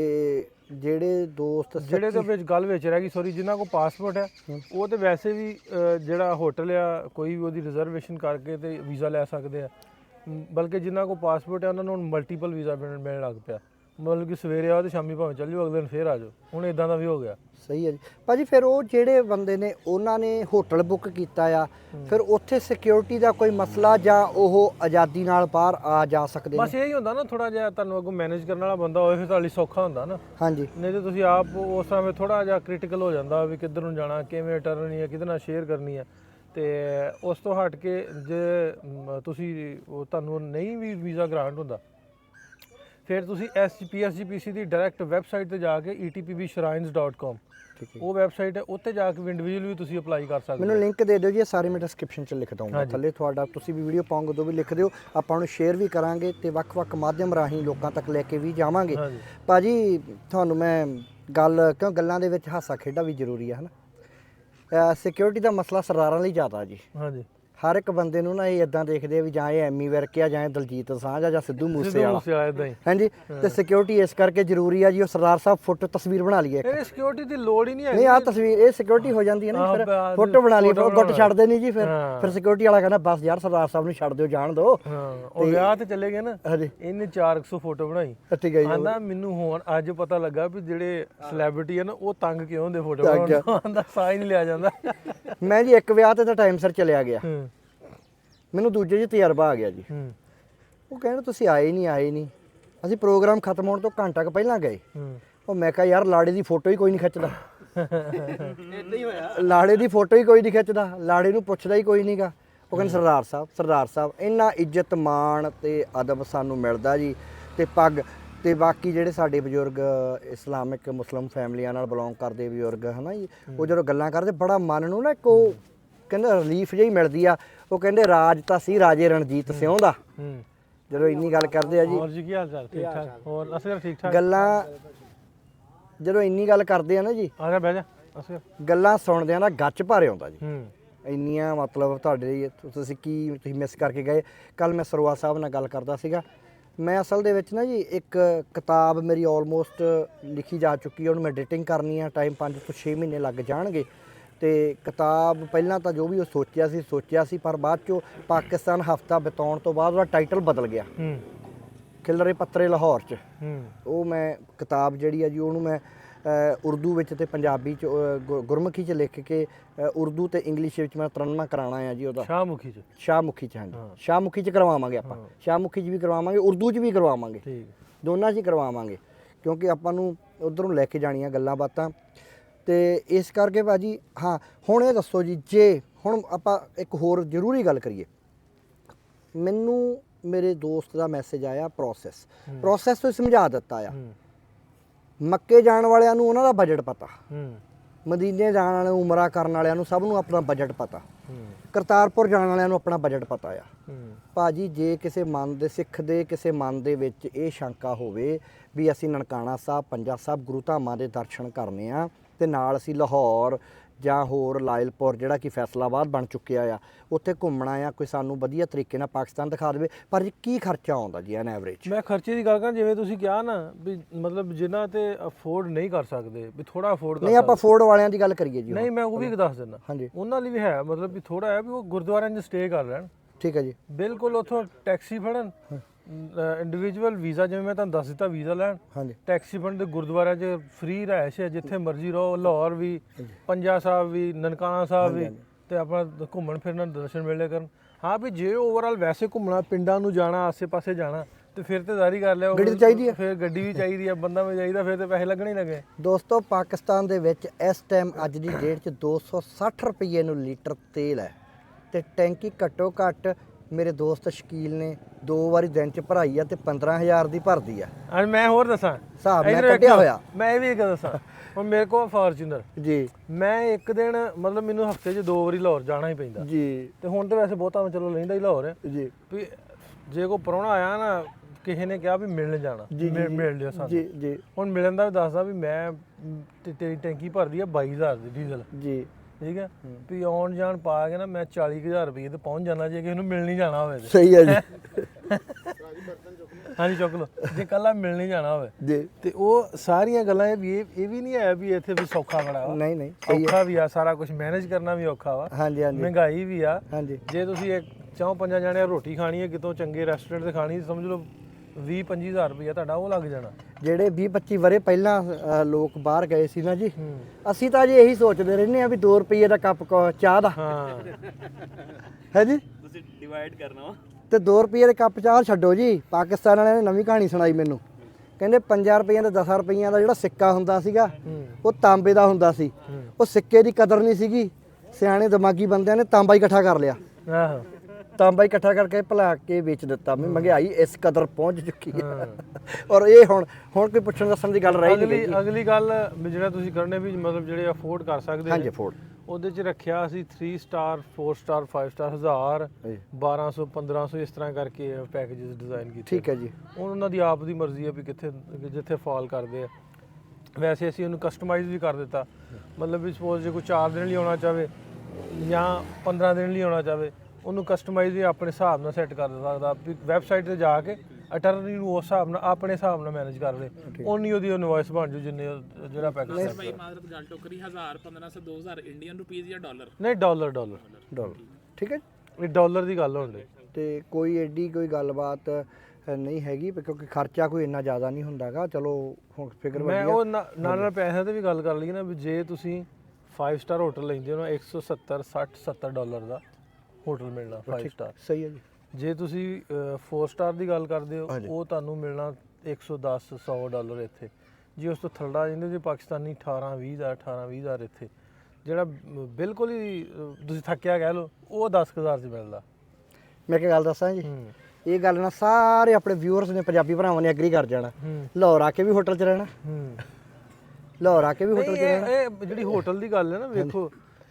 [SPEAKER 2] ਜਿਹੜੇ ਦੋਸਤ
[SPEAKER 1] ਜਿਹੜੇ ਦੇ ਵਿੱਚ ਗੱਲ ਵਿੱਚ ਰਹਿ ਗਈ ਸੌਰੀ ਜਿਨ੍ਹਾਂ ਕੋਲ ਪਾਸਪੋਰਟ ਹੈ ਉਹ ਤੇ ਵੈਸੇ ਵੀ ਜਿਹੜਾ ਹੋਟਲ ਆ ਕੋਈ ਵੀ ਉਹਦੀ ਰਿਜ਼ਰਵੇਸ਼ਨ ਕਰਕੇ ਤੇ ਵੀਜ਼ਾ ਲੈ ਸਕਦੇ ਆ। ਬਲਕਿ ਜਿਨ੍ਹਾਂ ਕੋਲ ਪਾਸਪੋਰਟ ਹੈ ਉਹਨਾਂ ਨੂੰ ਮਲਟੀਪਲ ਵੀਜ਼ਾ ਮਿਲਣ ਲੱਗ ਪਿਆ। ਮਤਲਬ ਕਿ ਸਵੇਰੇ ਆਓ ਤੇ ਸ਼ਾਮੀ ਭਾਵੇਂ ਚੱਲ ਜਾਓ ਅਗਲੇ ਦਿਨ ਫੇਰ ਆ ਜਾਓ। ਹੁਣ ਇਦਾਂ ਦਾ ਵੀ ਹੋ ਗਿਆ।
[SPEAKER 2] ਸਹੀ ਹੈ ਜੀ। ਭਾਜੀ ਫਿਰ ਉਹ ਜਿਹੜੇ ਬੰਦੇ ਨੇ ਉਹਨਾਂ ਨੇ ਹੋਟਲ ਬੁੱਕ ਕੀਤਾ ਆ। ਫਿਰ ਉੱਥੇ ਸਿਕਿਉਰਿਟੀ ਦਾ ਕੋਈ ਮਸਲਾ ਜਾਂ ਉਹ ਆਜ਼ਾਦੀ ਨਾਲ ਬਾਹਰ ਆ ਜਾ ਸਕਦੇ
[SPEAKER 1] ਬਸ ਇਹ ਹੁੰਦਾ ਨਾ ਥੋੜਾ ਜਿਹਾ ਤੁਹਾਨੂੰ ਅੱਗੋਂ ਮੈਨੇਜ ਕਰਨ ਵਾਲਾ ਬੰਦਾ ਹੋਵੇ ਫਿਰ ਤੁਹਾਡੇ ਲਈ ਸੌਖਾ ਹੁੰਦਾ ਨਾ।
[SPEAKER 2] ਹਾਂਜੀ।
[SPEAKER 1] ਨਹੀਂ ਤੇ ਤੁਸੀਂ ਆਪ ਉਸ ਸਮੇਂ ਥੋੜਾ ਜਿਹਾ ਕ੍ਰਿਟੀਕਲ ਹੋ ਜਾਂਦਾ ਵੀ ਕਿੱਧਰ ਨੂੰ ਜਾਣਾ ਕਿਵੇਂ ਟਰਨਣੀ ਹੈ ਕਿਹਦੇ ਨਾਲ ਸ਼ੇਅਰ ਕਰਨੀ ਹੈ। ਤੇ ਉਸ ਤੋਂ ਹਟ ਕੇ ਜੇ ਤੁਸੀਂ ਉਹ ਤੁਹਾਨੂੰ ਨਹੀਂ ਵੀ ਵੀਜ਼ਾ ਗ੍ਰਾਂਟ ਹੁੰਦਾ ਫਿਰ ਤੁਸੀਂ ਐਸਜੀਪੀਐਸਜੀਪੀਸੀ ਦੀ ਡਾਇਰੈਕਟ ਵੈਬਸਾਈਟ ਤੇ ਜਾ ਕੇ etpbshrines.com
[SPEAKER 2] ਠੀਕ ਹੈ
[SPEAKER 1] ਉਹ ਵੈਬਸਾਈਟ ਹੈ ਉੱਤੇ ਜਾ ਕੇ ਇੰਡੀਵਿਜੂਅਲ ਵੀ ਤੁਸੀਂ ਅਪਲਾਈ ਕਰ ਸਕਦੇ
[SPEAKER 2] ਮੈਨੂੰ ਲਿੰਕ ਦੇ ਦਿਓ ਜੀ ਇਹ ਸਾਰੇ ਮੈਂ ਡਿਸਕ੍ਰਿਪਸ਼ਨ 'ਚ ਲਿਖ ਦਊਂਗਾ।
[SPEAKER 1] ਹਾਂਜੀ।
[SPEAKER 2] ਥੱਲੇ ਤੁਹਾਡਾ ਤੁਸੀਂ ਵੀ ਵੀਡੀਓ ਪਾਉਂਗੇ ਉਦੋਂ ਵੀ ਲਿਖ ਦਿਓ। ਆਪਾਂ ਉਹਨੂੰ ਸ਼ੇਅਰ ਵੀ ਕਰਾਂਗੇ ਤੇ ਵੱਖ-ਵੱਖ ਮਾਧਿਅਮ ਰਾਹੀਂ ਲੋਕਾਂ ਤੱਕ ਲੈ ਕੇ ਵੀ ਜਾਵਾਂਗੇ।
[SPEAKER 1] ਹਾਂਜੀ।
[SPEAKER 2] ਭਾਜੀ ਤੁਹਾਨੂੰ ਮੈਂ ਗੱਲ ਕਿਉਂ ਗੱਲਾਂ ਦੇ ਵਿੱਚ ਹਾਸਾ ਖੇਡਾ ਵੀ ਜ਼ਰੂਰੀ ਹੈ ਹਨਾ? ਸਿਕਿਉਰਿਟੀ ਦਾ ਮਸਲਾ ਸਰਦਾਰਾਂ ਲਈ ਜ਼ਿਆਦਾ ਜੀ।
[SPEAKER 1] ਹਾਂਜੀ।
[SPEAKER 2] ਹਰ ਇੱਕ ਬੰਦੇ ਨੂੰ ਨਾ ਇਹ ਇਦਾਂ ਦੇਖਦੇ ਆ ਵੀ ਜਾਂ ਇਹ ਐਮੀ ਵਿਰਕ ਆ ਜਾਂ ਇਹ ਦਲਜੀਤ ਦੋਸਾਂਝ ਆ ਜਾਂ ਸਿੱਧੂ ਮੂਸੇ ਵਾਲਾ
[SPEAKER 1] ਮੂਸੇ ਵਾਲਾ ਇਦਾਂ ਹੀ।
[SPEAKER 2] ਹਾਂਜੀ ਤੇ ਸਿਕਿਉਰਿਟੀ ਇਸ ਕਰਕੇ ਜ਼ਰੂਰੀ ਆ ਜੀ ਉਹ ਸਰਦਾਰ ਸਾਹਿਬ ਫੋਟੋ ਤਸਵੀਰ ਬਣਾ ਲਈਏ।
[SPEAKER 1] ਇਹ ਸਿਕਿਉਰਿਟੀ ਦੀ ਲੋੜ ਹੀ ਨਹੀਂ ਹੈਗੀ
[SPEAKER 2] ਨਹੀਂ ਆ ਤਸਵੀਰ ਇਹ ਸਿਕਿਉਰਿਟੀ ਹੋ ਜਾਂਦੀ ਹੈ ਨਾ
[SPEAKER 1] ਹਾਂ,
[SPEAKER 2] ਫਿਰ ਫੋਟੋ ਬਣਾ ਲਈ
[SPEAKER 1] photo
[SPEAKER 2] ਗੁੱਟ ਛੱਡਦੇ ਨਹੀਂ ਜੀ ਫਿਰ।
[SPEAKER 1] ਹਾਂ।
[SPEAKER 2] ਫਿਰ ਸਿਕਿਉਰਿਟੀ ਵਾਲਾ ਕਹਿੰਦਾ ਬਸ ਯਾਰ ਸਰਦਾਰ ਸਾਹਿਬ ਨੂੰ ਛੱਡ ਦਿਓ ਜਾਣ ਦਿਓ
[SPEAKER 1] ਹਾਂ ਉਹ ਵਿਆਹ ਤੇ ਚਲੇ ਗਏ ਨਾ
[SPEAKER 2] ਹਾਂਜੀ।
[SPEAKER 1] ਇਹਨੇ 400 ਫੋਟੋ ਬਣਾਈ।
[SPEAKER 2] ਠੀਕ ਹੈ ਜੀ।
[SPEAKER 1] ਆਂਦਾ ਮੈਨੂੰ ਹੁਣ ਅੱਜ ਪਤਾ ਲੱਗਾ ਵੀ ਜਿਹੜੇ ਸੈਲੀਬ੍ਰਿਟੀ ਆ ਨਾ ਉਹ ਤੰਗ ਕਿਉਂ ਹੁੰਦੇ ਫੋਟੋ ਬਣਾਉਣ ਆਂਦਾ ਸਾਹ ਹੀ ਨਹੀਂ ਲਿਆ ਜਾਂਦਾ।
[SPEAKER 2] ਮੈਂ ਜੀ ਇੱਕ ਵਿਆਹ ਤੇ ਤਾਂ ਟਾਈਮ ਸਿਰ ਚਲਿਆ ਗਿਆ।
[SPEAKER 1] ਹੂੰ।
[SPEAKER 2] ਮੈਨੂੰ ਦੂਜੇ 'ਚ ਤਜਰਬਾ ਆ ਗਿਆ ਜੀ।
[SPEAKER 1] ਹੂੰ।
[SPEAKER 2] ਉਹ ਕਹਿੰਦੇ ਤੁਸੀਂ ਆਏ ਨਹੀਂ ਆਏ ਨਹੀਂ। ਅਸੀਂ ਪ੍ਰੋਗਰਾਮ ਖਤਮ ਹੋਣ ਤੋਂ ਘੰਟਾ ਕੁ ਪਹਿਲਾਂ ਗਏ।
[SPEAKER 1] ਹੂੰ।
[SPEAKER 2] ਉਹ ਮੈਂ ਕਿਹਾ ਯਾਰ ਲਾੜੇ ਦੀ ਫੋਟੋ ਹੀ ਕੋਈ ਨਹੀਂ ਖਿੱਚਦਾ। *laughs*
[SPEAKER 3] ਇਦਾਂ ਹੀ ਹੋਇਆ।
[SPEAKER 2] ਲਾੜੇ ਦੀ ਫੋਟੋ ਹੀ ਕੋਈ ਨਹੀਂ ਖਿੱਚਦਾ। ਲਾੜੇ ਨੂੰ ਪੁੱਛਦਾ ਹੀ ਕੋਈ ਨਹੀਂਗਾ ਉਹ ਕਹਿੰਦੇ ਸਰਦਾਰ ਸਾਹਿਬ ਸਰਦਾਰ ਸਾਹਿਬ ਇੰਨਾ ਇੱਜ਼ਤ ਮਾਣ ਤੇ ਅਦਬ ਸਾਨੂੰ ਮਿਲਦਾ ਜੀ ਤੇ ਪੱਗ ਤੇ ਬਾਕੀ ਜਿਹੜੇ ਸਾਡੇ ਬਜ਼ੁਰਗ ਇਸਲਾਮਿਕ ਮੁਸਲਮ ਫੈਮਲੀਆਂ ਨਾਲ ਬਿਲੋਂਗ ਕਰਦੇ ਬਜ਼ੁਰਗ ਹਨਾ ਜੀ ਉਹ ਜਦੋਂ ਗੱਲਾਂ ਕਰਦੇ ਬੜਾ ਮਨ ਨੂੰ ਨਾ ਇੱਕ ਉਹ ਕਹਿੰਦੇ ਰਿਲੀਫ ਜਿਹੀ ਮਿਲਦੀ ਆ। ਉਹ ਕਹਿੰਦੇ ਰਾਜ ਤਾਂ ਸੀ ਰਾਜੇ ਰਣਜੀਤ ਸਿੰਘ ਦਾ।
[SPEAKER 1] ਹੂੰ।
[SPEAKER 2] ਜਦੋਂ ਇੰਨੀ ਗੱਲ ਕਰਦੇ ਆ ਜੀ।
[SPEAKER 1] ਹੋਰ ਜੀ ਕੀ ਹਾਲ ਚਾਲ? ਠੀਕ ਠਾਕ? ਹੋਰ ਅਸੀਂ ਠੀਕ ਠਾਕ
[SPEAKER 2] ਗੱਲਾਂ ਜਦੋਂ ਇੰਨੀ ਗੱਲ ਕਰਦੇ ਆ ਨਾ ਜੀ
[SPEAKER 1] ਆ ਜਾ ਬਹਿ ਜਾ ਅਸੀਂ
[SPEAKER 2] ਗੱਲਾਂ ਸੁਣਦੇ ਆ ਨਾ ਗੱਚ ਭਰ ਆਉਂਦਾ ਜੀ।
[SPEAKER 1] ਹੂੰ।
[SPEAKER 2] ਇੰਨੀਆਂ ਮਤਲਬ ਤੁਹਾਡੇ ਲਈ ਤੁਸੀਂ ਕੀ ਤੁਸੀਂ ਮਿਸ ਕਰਕੇ ਗਏ? ਕੱਲ ਮੈਂ ਸਰਵਾ ਸਾਹਿਬ ਨਾਲ ਗੱਲ ਕਰਦਾ ਸੀਗਾ। ਮੈਂ ਅਸਲ ਦੇ ਵਿੱਚ ਨਾ ਜੀ ਇੱਕ ਕਿਤਾਬ ਮੇਰੀ ਆਲਮੋਸਟ ਲਿਖੀ ਜਾ ਚੁੱਕੀ ਹੈ ਉਹਨੂੰ ਮੈਂ ਐਡੀਟਿੰਗ ਕਰਨੀ ਆ ਟਾਈਮ 5 ਤੋਂ 6 ਮਹੀਨੇ ਲੱਗ ਜਾਣਗੇ। ਤੇ ਕਿਤਾਬ ਪਹਿਲਾਂ ਤਾਂ ਜੋ ਵੀ ਉਹ ਸੋਚਿਆ ਸੀ ਸੋਚਿਆ ਸੀ ਪਰ ਬਾਅਦ ਚੋਂ ਪਾਕਿਸਤਾਨ ਹਫਤਾ ਬਿਤਾਉਣ ਤੋਂ ਬਾਅਦ ਉਹਦਾ ਟਾਈਟਲ ਬਦਲ ਗਿਆ।
[SPEAKER 1] ਹੂੰ।
[SPEAKER 2] ਖਿਲਰੇ ਪੱਤਰੇ ਲਾਹੌਰ 'ਚ।
[SPEAKER 1] ਹੂੰ।
[SPEAKER 2] ਉਹ ਮੈਂ ਕਿਤਾਬ ਜਿਹੜੀ ਆ ਜੀ ਉਹਨੂੰ ਮੈਂ ਉਰਦੂ ਵਿੱਚ ਤੇ ਪੰਜਾਬੀ ਚ ਗੁਰਮੁਖੀ ਚ ਲਿਖ ਕੇ ਉਰਦੂ ਤੇ ਇੰਗਲਿਸ਼ ਵਿੱਚ ਮੈਂ ਤਰਨਮਾ ਕਰਾਣਾ ਆ ਜੀ ਉਹਦਾ।
[SPEAKER 1] ਸ਼ਾਹਮੁਖੀ ਚ?
[SPEAKER 2] ਸ਼ਾਹਮੁਖੀ ਚ ਹਾਂਜੀ।
[SPEAKER 1] ਹਾਂ।
[SPEAKER 2] ਸ਼ਾਹਮੁਖੀ ਚ ਕਰਵਾਵਾਂਗੇ ਆਪਾਂ। ਸ਼ਾਹਮੁਖੀ ਚ ਵੀ ਕਰਵਾਵਾਂਗੇ ਉਰਦੂ ਚ ਵੀ ਕਰਵਾਵਾਂਗੇ।
[SPEAKER 1] ਠੀਕ।
[SPEAKER 2] ਦੋਨਾਂ 'ਚ ਕਰਵਾਵਾਂਗੇ। ਕਿਉਂਕਿ ਆਪਾਂ ਨੂੰ ਉਧਰੋਂ ਲੈ ਕੇ ਜਾਣੀਆਂ ਗੱਲਾਂ ਬਾਤਾਂ। ਤੇ ਇਸ ਕਰਕੇ ਭਾਜੀ ਹਾਂ ਹੁਣ ਇਹ ਦੱਸੋ ਜੀ ਜੇ ਹੁਣ ਆਪਾਂ ਇੱਕ ਹੋਰ ਜ਼ਰੂਰੀ ਗੱਲ ਕਰੀਏ। ਮੈਨੂੰ ਮੇਰੇ ਦੋਸਤ ਦਾ ਮੈਸੇਜ ਆਇਆ ਪ੍ਰੋਸੈਸ ਪ੍ਰੋਸੈਸ ਤੋਂ ਸਮਝਾ ਦਿੱਤਾ ਆ। ਮੱਕੇ ਜਾਣ ਵਾਲਿਆਂ ਨੂੰ ਉਹਨਾਂ ਦਾ ਬਜਟ ਪਤਾ। ਮਦੀਨੇ ਜਾਣ ਵਾਲਿਆਂ ਨੂੰ ਉਮਰਾ ਕਰਨ ਵਾਲਿਆਂ ਨੂੰ ਸਭ ਨੂੰ ਆਪਣਾ ਬਜਟ ਪਤਾ। ਕਰਤਾਰਪੁਰ ਜਾਣ ਵਾਲਿਆਂ ਨੂੰ ਆਪਣਾ ਬਜਟ ਪਤਾ ਆ। ਭਾਜੀ ਜੇ ਕਿਸੇ ਮਨ ਦੇ ਸਿੱਖ ਦੇ ਕਿਸੇ ਮਨ ਦੇ ਵਿੱਚ ਇਹ ਸ਼ੰਕਾ ਹੋਵੇ ਵੀ ਅਸੀਂ ਨਨਕਾਣਾ ਸਾਹਿਬ ਪੰਜਾ ਸਾਹਿਬ ਗੁਰੂ ਧਾਮਾਂ ਦੇ ਦਰਸ਼ਨ ਕਰਨੇ ਆ ਤੇ ਨਾਲ ਅਸੀਂ ਲਾਹੌਰ ਜਾਂ ਹੋਰ ਲਾਇਲਪੁਰ ਜਿਹੜਾ ਕਿ ਫੈਸਲਾਬਾਦ ਬਣ ਚੁੱਕਿਆ ਆ ਉੱਥੇ ਘੁੰਮਣਾ ਆ ਕੋਈ ਸਾਨੂੰ ਵਧੀਆ ਤਰੀਕੇ ਨਾਲ ਪਾਕਿਸਤਾਨ ਦਿਖਾ ਦੇਵੇ। ਪਰ ਜੀ ਕੀ ਖਰਚਾ ਆਉਂਦਾ ਜੀ ਐਨ ਐਵਰੇਜ?
[SPEAKER 1] ਮੈਂ ਖਰਚੇ ਦੀ ਗੱਲ ਕਰਾਂ ਜਿਵੇਂ ਤੁਸੀਂ ਕਿਹਾ ਨਾ ਵੀ ਮਤਲਬ ਜਿਨ੍ਹਾਂ ਤੇ ਅਫੋਰਡ ਨਹੀਂ ਕਰ ਸਕਦੇ ਵੀ ਥੋੜਾ ਅਫੋਰਡ ਕਰ
[SPEAKER 2] ਨਹੀਂ ਆਪਾਂ ਫੋਰਡ ਵਾਲਿਆਂ ਦੀ ਗੱਲ ਕਰੀਏ ਜੀ।
[SPEAKER 1] ਨਹੀਂ ਮੈਂ ਉਹ ਵੀ ਦੱਸ ਦਿੰਦਾ।
[SPEAKER 2] ਹਾਂਜੀ।
[SPEAKER 1] ਉਹਨਾਂ ਲਈ ਵੀ ਹੈ ਮਤਲਬ ਵੀ ਥੋੜਾ ਹੈ ਵੀ ਉਹ ਗੁਰਦੁਆਰਿਆਂ 'ਚ ਸਟੇ ਕਰ ਲੈਣ।
[SPEAKER 2] ਠੀਕ ਹੈ ਜੀ।
[SPEAKER 1] ਬਿਲਕੁਲ ਉਥੋਂ ਟੈਕਸੀ ਫੜਨ ਇੰਡੀਵਿਜੂਅਲ ਵੀਜ਼ਾ ਜਿਵੇਂ ਮੈਂ ਤੁਹਾਨੂੰ ਦੱਸ ਦਿੱਤਾ ਵੀਜ਼ਾ ਲੈਣ
[SPEAKER 2] ਹਾਂਜੀ।
[SPEAKER 1] ਟੈਕਸੀ ਫੜਨ ਦੇ ਗੁਰਦੁਆਰਿਆਂ 'ਚ ਫ੍ਰੀ ਰਹਿਸ਼ ਹੈ ਜਿੱਥੇ ਮਰਜ਼ੀ ਰਹੋ ਲਾਹੌਰ ਵੀ ਪੰਜਾ ਸਾਹਿਬ ਵੀ ਨਨਕਾਣਾ ਸਾਹਿਬ ਵੀ ਤੇ ਆਪਣਾ ਘੁੰਮਣ ਫਿਰਨ ਦਰਸ਼ਨ ਮਿਲੇ ਕਰਨ। ਹਾਂ ਵੀ ਜੇ ਓਵਰਆਲ ਵੈਸੇ ਘੁੰਮਣਾ ਪਿੰਡਾਂ ਨੂੰ ਜਾਣਾ ਆਸੇ-ਪਾਸੇ ਜਾਣਾ ਤੇ ਫਿਰ ਤੇ ਜ਼ਾਰੀ ਕਰ ਲਿਆ
[SPEAKER 2] ਗੱਡੀ ਚਾਹੀਦੀ ਹੈ।
[SPEAKER 1] ਫਿਰ ਗੱਡੀ ਵੀ ਚਾਹੀਦੀ ਹੈ ਬੰਦਾ ਵੀ ਚਾਹੀਦਾ ਫਿਰ ਤੇ ਪੈਸੇ ਲੱਗਣੇ ਹੀ ਲੱਗੇ।
[SPEAKER 2] ਦੋਸਤੋ ਪਾਕਿਸਤਾਨ ਦੇ ਵਿੱਚ ਇਸ ਟਾਈਮ ਅੱਜ ਦੀ ਡੇਟ 'ਚ 260 ਰੁਪਏ ਨੂੰ ਲੀਟਰ ਤੇਲ ਹੈ ਤੇ ਟੈਂਕੀ ਘੱਟੋ ਘੱਟ ਮੇਰੇ ਦੋਸਤ ਸ਼ਕੀਲ ਨੇ ਦੋ ਵਾਰੀ ਦਿਨ 'ਚ ਭਰਾਈ ਆ ਤੇ 15000 ਦੀ ਭਰਦੀ ਆ।
[SPEAKER 1] ਅੱਜ ਮੈਂ ਹੋਰ ਦੱਸਾਂ।
[SPEAKER 2] ਹਿਸਾਬ ਮੈਂ
[SPEAKER 1] ਇੱਧਰ
[SPEAKER 2] ਕੱਢਿਆ ਹੋਇਆ।
[SPEAKER 1] ਮੈਂ ਇਹ ਵੀ ਇੱਕ ਦੱਸਾਂ। ਹੁਣ ਮੇਰੇ ਕੋਲ ਫਾਰਚੂਨਰ।
[SPEAKER 2] ਜੀ।
[SPEAKER 1] ਮੈਂ ਇੱਕ ਦਿਨ ਮਤਲਬ ਮੈਨੂੰ ਹਫ਼ਤੇ 'ਚ ਦੋ ਵਾਰੀ ਲਾਹੌਰ ਜਾਣਾ ਹੀ ਪੈਂਦਾ।
[SPEAKER 2] ਜੀ।
[SPEAKER 1] ਤੇ ਹੁਣ ਤੇ ਵੈਸੇ ਬਹੁਤਾ ਮੈਂ ਚਲੋ ਲੈਂਦਾ ਹੀ ਲਾਹੌਰ।
[SPEAKER 2] ਜੀ।
[SPEAKER 1] ਵੀ ਜੇ ਕੋ ਪਰੋਣਾ ਆਇਆ ਨਾ ਕਿਸੇ ਨੇ ਕਿਹਾ ਵੀ ਮਿਲਣ ਜਾਣਾ ਮਿਲ ਮਿਲ ਲਿਓ ਸਾਨੂੰ।
[SPEAKER 2] ਜੀ ਜੀ।
[SPEAKER 1] ਹੁਣ ਮਿਲਣ ਦਾ ਵੀ ਦੱਸਦਾ ਵੀ ਮੈਂ ਮ, ਤੇ ਤੇਰੀ ਟੈਂਕੀ ਭਰਦੀ ਆ 22000 ਦੀ ਡੀਜ਼ਲ।
[SPEAKER 2] ਜੀ।
[SPEAKER 1] ਠੀਕ ਹੈ? ਵੀ ਆਉਣ ਜਾਣ ਪਾ ਕੇ ਨਾ ਮੈਂ 40000 ਰੁਪਏ ਤੇ ਪਹੁੰਚ ਜਾਣਾ ਜੇ ਕਿਸੇ ਨੂੰ ਮਿਲਣ ਨਹੀਂ ਜਾਣਾ ਹੋਵੇ ਤੇ।
[SPEAKER 2] ਸਹੀ ਹੈ ਜੀ। *laughs*
[SPEAKER 1] ਹਾਂਜੀ ਚੁੱਕ ਲਓ। ਜੇ ਕੱਲਾ ਮਿਲਣ ਨਹੀਂ ਜਾਣਾ ਹੋਵੇ।
[SPEAKER 2] ਜੀ
[SPEAKER 1] ਤੇ ਉਹ ਸਾਰੀਆਂ ਗੱਲਾਂ ਇਹ ਵੀ ਇਹ ਵੀ ਨਹੀਂ ਹੈ ਵੀ ਇੱਥੇ ਵੀ ਸੌਖਾ ਬੜਾ ਵਾ।
[SPEAKER 2] ਨਹੀਂ ਨਹੀਂ ਸਹੀ ਹੈ।
[SPEAKER 1] ਔਖਾ ਵੀ ਆ ਸਾਰਾ ਕੁਝ ਮੈਨੇਜ ਕਰਨਾ ਵੀ ਔਖਾ ਵਾ।
[SPEAKER 2] ਹਾਂਜੀ ਹਾਂਜੀ।
[SPEAKER 1] ਮਹਿੰਗਾਈ ਵੀ ਆ।
[SPEAKER 2] ਹਾਂਜੀ।
[SPEAKER 1] ਜੇ ਤੁਸੀਂ ਇੱਕ ਚਾਹ ਪੰਜਾਂ ਜਾਣਿਆਂ ਰੋਟੀ ਖਾਣੀ ਹੈ ਕਿਤੋਂ ਚੰਗੇ ਰੈਸਟੋਰੈਂਟ ਤੇ ਖਾਣੀ ਸਮਝ ਲਓ 20 25000 ਰੁਪਇਆ ਤੁਹਾਡਾ ਉਹ ਲੱਗ ਜਾਣਾ।
[SPEAKER 2] ਜਿਹੜੇ 20 25 ਵਰੇ ਪਹਿਲਾਂ ਅ, ਲੋਕ ਬਾਹਰ ਗਏ ਸੀ ਨਾ ਜੀ ਅਸੀਂ ਤਾਂ ਜੀ ਇਹੀ ਸੋਚਦੇ ਰਹਿੰਦੇ ਆ ਵੀ 2 ਰੁਪਏ ਦਾ ਕੱਪ ਕੋ- ਚਾਹ ਦਾ।
[SPEAKER 1] ਹਾਂ।
[SPEAKER 2] ਹੈ ਜੀ?
[SPEAKER 3] ਤੁਸੀਂ ਡਿਵਾਈਡ ਕਰਨਾ ਵਾ।
[SPEAKER 2] ਤੇ 2 ਰੁਪਏ ਦੇ ਕੱਪ ਚਾਹ ਛੱਡੋ ਜੀ ਪਾਕਿਸਤਾਨ ਵਾਲਿਆਂ ਨੇ ਨਵੀਂ ਕਹਾਣੀ ਸੁਣਾਈ ਮੈਨੂੰ। ਕਹਿੰਦੇ 5 ਰੁਪਈਆਂ ਤੇ 10 ਰੁਪਈਆਂ ਦਾ ਜਿਹੜਾ ਸਿੱਕਾ ਹੁੰਦਾ ਸੀਗਾ ਉਹ ਤਾਂਬੇ ਦਾ ਹੁੰਦਾ ਸੀ। ਉਹ ਸਿੱਕੇ ਦੀ ਕਦਰ ਨਹੀਂ ਸੀਗੀ ਸਿਆਣੇ ਦਿਮਾਗੀ ਬੰਦਿਆਂ ਨੇ ਤਾਂਬਾ ਹੀ ਇਕੱਠਾ ਕਰ ਲਿਆ।
[SPEAKER 1] ਆਹੋ।
[SPEAKER 2] ਤਾਂਬਾ ਹੀ ਇਕੱਠਾ ਕਰਕੇ ਭੁਲਾ ਕੇ ਵੇਚ ਦਿੱਤਾ। ਵੀ ਮਹਿੰਗਾਈ ਇਸ ਕਦਰ ਪਹੁੰਚ ਚੁੱਕੀ ਹੈ। *laughs* ਔਰ ਇਹ ਹੁਣ ਹੁਣ ਕੋਈ ਪੁੱਛਣ ਦੱਸਣ ਦੀ ਗੱਲ ਰਹੀ ਨਹੀਂ
[SPEAKER 1] ਅਗਲੀ ਅਗਲੀ ਗੱਲ ਜਿਹੜਾ ਤੁਸੀਂ ਕਰਨੇ ਵੀ ਮਤਲਬ ਜਿਹੜੇ ਅਫੋਰਡ ਕਰ ਸਕਦੇ
[SPEAKER 2] ਹਾਂਜੀ
[SPEAKER 1] ਨੇ,
[SPEAKER 2] ਫੋਰਡ
[SPEAKER 1] ਉਹਦੇ ਚ ਰੱਖਿਆ ਅਸੀਂ 3 ਸਟਾਰ 4 ਸਟਾਰ 5 ਸਟਾਰ 1000
[SPEAKER 2] ਜੀ।
[SPEAKER 1] 1200 1500 ਇਸ ਤਰ੍ਹਾਂ ਕਰਕੇ ਪੈਕੇजेस ਡਿਜ਼ਾਈਨ ਕੀਤੇ।
[SPEAKER 2] ਠੀਕ ਹੈ ਜੀ।
[SPEAKER 1] ਉਹਨਾਂ ਦੀ ਆਪ ਦੀ ਮਰਜ਼ੀ ਹੈ ਵੀ ਕਿੱਥੇ ਜਿੱਥੇ ਫਾਲ ਕਰਦੇ ਆ। ਵੈਸੇ ਅਸੀਂ ਉਹਨੂੰ ਕਸਟਮਾਈਜ਼ ਵੀ ਕਰ ਦਿੱਤਾ। ਮਤਲਬ ਵੀ ਸਪੋਜ਼ ਜੇ ਕੋਈ 4 ਦਿਨ ਲਈ ਆਉਣਾ ਚਾਹਵੇ ਜਾਂ 15 ਦਿਨ ਲਈ ਆਉਣਾ ਚਾਹਵੇ ਉਹਨੂੰ ਕਸਟਮਾਈਜ਼ ਵੀ ਆਪਣੇ ਹਿਸਾਬ ਨਾਲ ਸੈੱਟ ਕਰ ਸਕਦਾ। ਵੀ ਵੈਬਸਾਈਟ ਤੇ ਜਾ ਕੇ ਅਟਰਨੀ ਨੂੰ ਉਸ ਹਿਸਾਬ ਨਾਲ ਆਪਣੇ ਹਿਸਾਬ ਨਾਲ ਮੈਨੇਜ ਕਰ ਲੇ। ਉਨੀ ਉਹਦੀ ਇਨਵੌਇਸ ਬਣ ਜੂ ਜਿੰਨੇ ਉਹ- ਜਿਹੜਾ ਪੈਕੇਜ
[SPEAKER 4] ਭਾਈ ਮਾਜ਼ਰਤ ਗੱਲ ਟੋਕਰੀ 1000 1500 2000 ਇੰਡੀਅਨ ਰੁਪੀਸ ਜਾਂ ਡਾਲਰ
[SPEAKER 1] ਨਹੀਂ ਡਾਲਰ ਡਾਲਰ
[SPEAKER 2] ਡਾਲਰ ਠੀਕ ਹੈ
[SPEAKER 1] ਇਹ ਡਾਲਰ ਦੀ ਗੱਲ ਹੁੰਦੀ
[SPEAKER 2] ਤੇ ਕੋਈ ਐਡੀ ਕੋਈ ਗੱਲਬਾਤ ਅ, ਨਹੀਂ ਹੈਗੀ ਵੀ ਕਿਉਂਕਿ ਖਰਚਾ ਕੋਈ ਇੰਨਾ ਜ਼ਿਆਦਾ ਨਹੀਂ ਹੁੰਦਾਗਾ ਚਲੋ ਹੁਣ ਫਿਕਰ
[SPEAKER 1] ਮੈਂ ਉਹ ਨਾ- ਨਾਲ ਨਾਲ ਪੈਸਿਆਂ ਤੇ ਵੀ ਗੱਲ ਕਰ ਲਈ ਨਾ ਵੀ ਜੇ ਤੁਸੀਂ 5 ਸਟਾਰ ਹੋਟਲ ਲੈਂਦੇ ਹੋ ਨਾ 170 60 70 ਡਾਲਰ ਦਾ ਹੋਟਲ ਮਿਲਣਾ 5 ਸਟਾਰ
[SPEAKER 2] ਸਹੀ ਹੈ ਜੀ।
[SPEAKER 1] ਜੇ ਤੁਸੀਂ 4 ਸਟਾਰ ਦੀ ਗੱਲ ਕਰਦੇ ਹੋ। ਉਹ ਤੁਹਾਨੂੰ ਮਿਲਣਾ 110 100 ਡਾਲਰ ਇੱਥੇ। ਜੇ ਉਸ ਤੋਂ ਥੱਲੜਾ ਜਾਂਦੇ ਜੇ ਪਾਕਿਸਤਾਨੀ 18 20000 18 20000 ਇੱਥੇ। ਜਿਹੜਾ ਬਿਲਕੁਲ ਹੀ ਤੁਸੀਂ ਥੱਕਿਆ ਕਹਿ ਲਓ ਉਹ 10000 ਚ ਮਿਲਦਾ।
[SPEAKER 2] ਮੈਂ ਕੀ ਗੱਲ ਦੱਸਾਂ ਜੀ। ਇਹ ਗੱਲ ਨਾਲ ਸਾਰੇ ਆਪਣੇ ਵਿਊਅਰਸ ਨੇ ਪੰਜਾਬੀ ਭਰਾਵਾਂ ਨੇ ਐਗਰੀ ਕਰ ਜਾਣਾ। ਲਾਹੌਰ ਆ ਕੇ ਵੀ ਹੋਟਲ 'ਚ ਰਹਿਣਾ। ਲਾਹੌਰ ਆ ਕੇ ਵੀ ਹੋਟਲ 'ਚ ਰਹਿਣਾ।
[SPEAKER 1] ਇਹ ਜਿਹੜੀ ਹੋਟਲ ਦੀ ਗੱਲ ਹੈ ਨਾ ਵੇਖੋ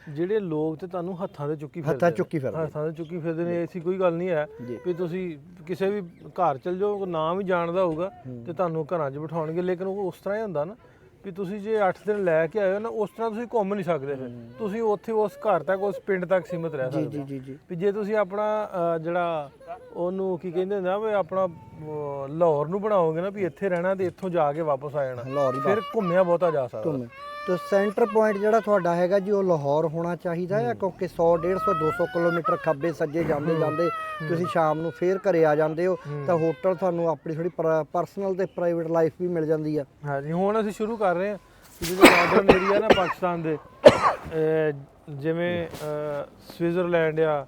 [SPEAKER 1] ਜਿਹੜੇ ਲੋਕ ਤੇ ਤੁਹਾਨੂੰ ਹੱਥਾਂ ਤੇ ਚੁੱਕੀ ਫਿਰਦੇ
[SPEAKER 2] ਹੱਥਾਂ। ਚੁੱਕੀ ਫਿਰਦੇ।
[SPEAKER 1] ਹੱਥਾਂ ਤੇ ਚੁੱਕੀ ਫਿਰਦੇ ਨੇ ਐਸੀ ਕੋਈ ਗੱਲ ਨਹੀਂ ਹੈ। ਵੀ ਤੁਸੀਂ ਕਿਸੇ ਵੀ ਘਰ ਚਲ ਜਾਓ ਨਾਮ ਵੀ ਜਾਣਦਾ ਹੋਊਗਾ ਤੇ ਤੁਹਾਨੂੰ ਘਰਾਂ 'ਚ ਬਿਠਾਉਣਗੇ ਲੇਕਿਨ ਉਹ ਉਸ ਤਰ੍ਹਾਂ ਹੀ ਹੁੰਦਾ ਨਾ ਵੀ ਤੁਸੀਂ ਜੇ 8 ਦਿਨ ਲੈ ਕੇ ਆਏ ਹੋ ਨਾ ਉਸ ਤਰ੍ਹਾਂ ਤੁਸੀਂ ਘੁੰਮ ਨਹੀਂ ਸਕਦੇ ਫਿਰ। ਤੁਸੀਂ ਉੱਥੇ ਉਸ ਘਰ ਤੱਕ ਉਸ ਪਿੰਡ ਤੱਕ ਸੀਮਿਤ ਰਹਿ ਸਕਦੇ
[SPEAKER 2] ਜੀ
[SPEAKER 1] ਹੋ।
[SPEAKER 2] ਜੀ ਜੀ।
[SPEAKER 1] ਵੀ ਜੇ ਤੁਸੀਂ ਆਪਣਾ ਜਿਹੜਾ ਉਹਨੂੰ ਕੀ ਕਹਿੰਦੇ ਹੁੰਦੇ ਆ ਵੀ ਆਪਣਾ ਲਾਹੌਰ ਨੂੰ ਬਣਾਓਗੇ ਨਾ ਵੀ ਇੱਥੇ ਰਹਿਣਾ ਤੇ ਇੱਥੋਂ ਜਾ ਕੇ ਵਾਪਸ ਆ ਜਾਣਾ ਫਿਰ ਘੁੰਮਿਆ ਬਹੁਤਾ ਜਾ ਸਕਦਾ।
[SPEAKER 2] ਤੇ ਸੈਂਟਰ ਪੁਆਇੰਟ ਜਿਹੜਾ ਤੁਹਾਡਾ ਹੈਗਾ ਜੀ ਉਹ ਲਾਹੌਰ ਹੋਣਾ ਚਾਹੀਦਾ ਹੈ। ਕਿਉਂਕਿ 100 150 200 ਕਿਲੋਮੀਟਰ ਖੱਬੇ ਸੱਜੇ ਜਾਂਦੇ ਜਾਂਦੇ ਤੁਸੀਂ ਸ਼ਾਮ ਨੂੰ ਫੇਰ ਘਰੇ ਆ ਜਾਂਦੇ ਹੋ। ਤਾਂ ਹੋਟਲ ਤੁਹਾਨੂੰ ਆਪਣੀ ਥੋੜੀ ਪਰਸਨਲ ਤੇ ਪ੍ਰਾਈਵੇਟ ਲਾਈਫ ਵੀ ਮਿਲ ਜਾਂਦੀ ਆ।
[SPEAKER 1] ਹਾਂਜੀ ਹੁਣ ਅਸੀਂ ਸ਼ੁਰੂ ਕਰ ਰਹੇ ਹਾਂ। ਜਿਹੜੇ ਨਾਰਦਰਨ ਏਰੀਆ ਨਾ ਪਾਕਿਸਤਾਨ ਦੇ ਜਿਵੇਂ ਸਵਿਟਜ਼ਰਲੈਂਡ ਆ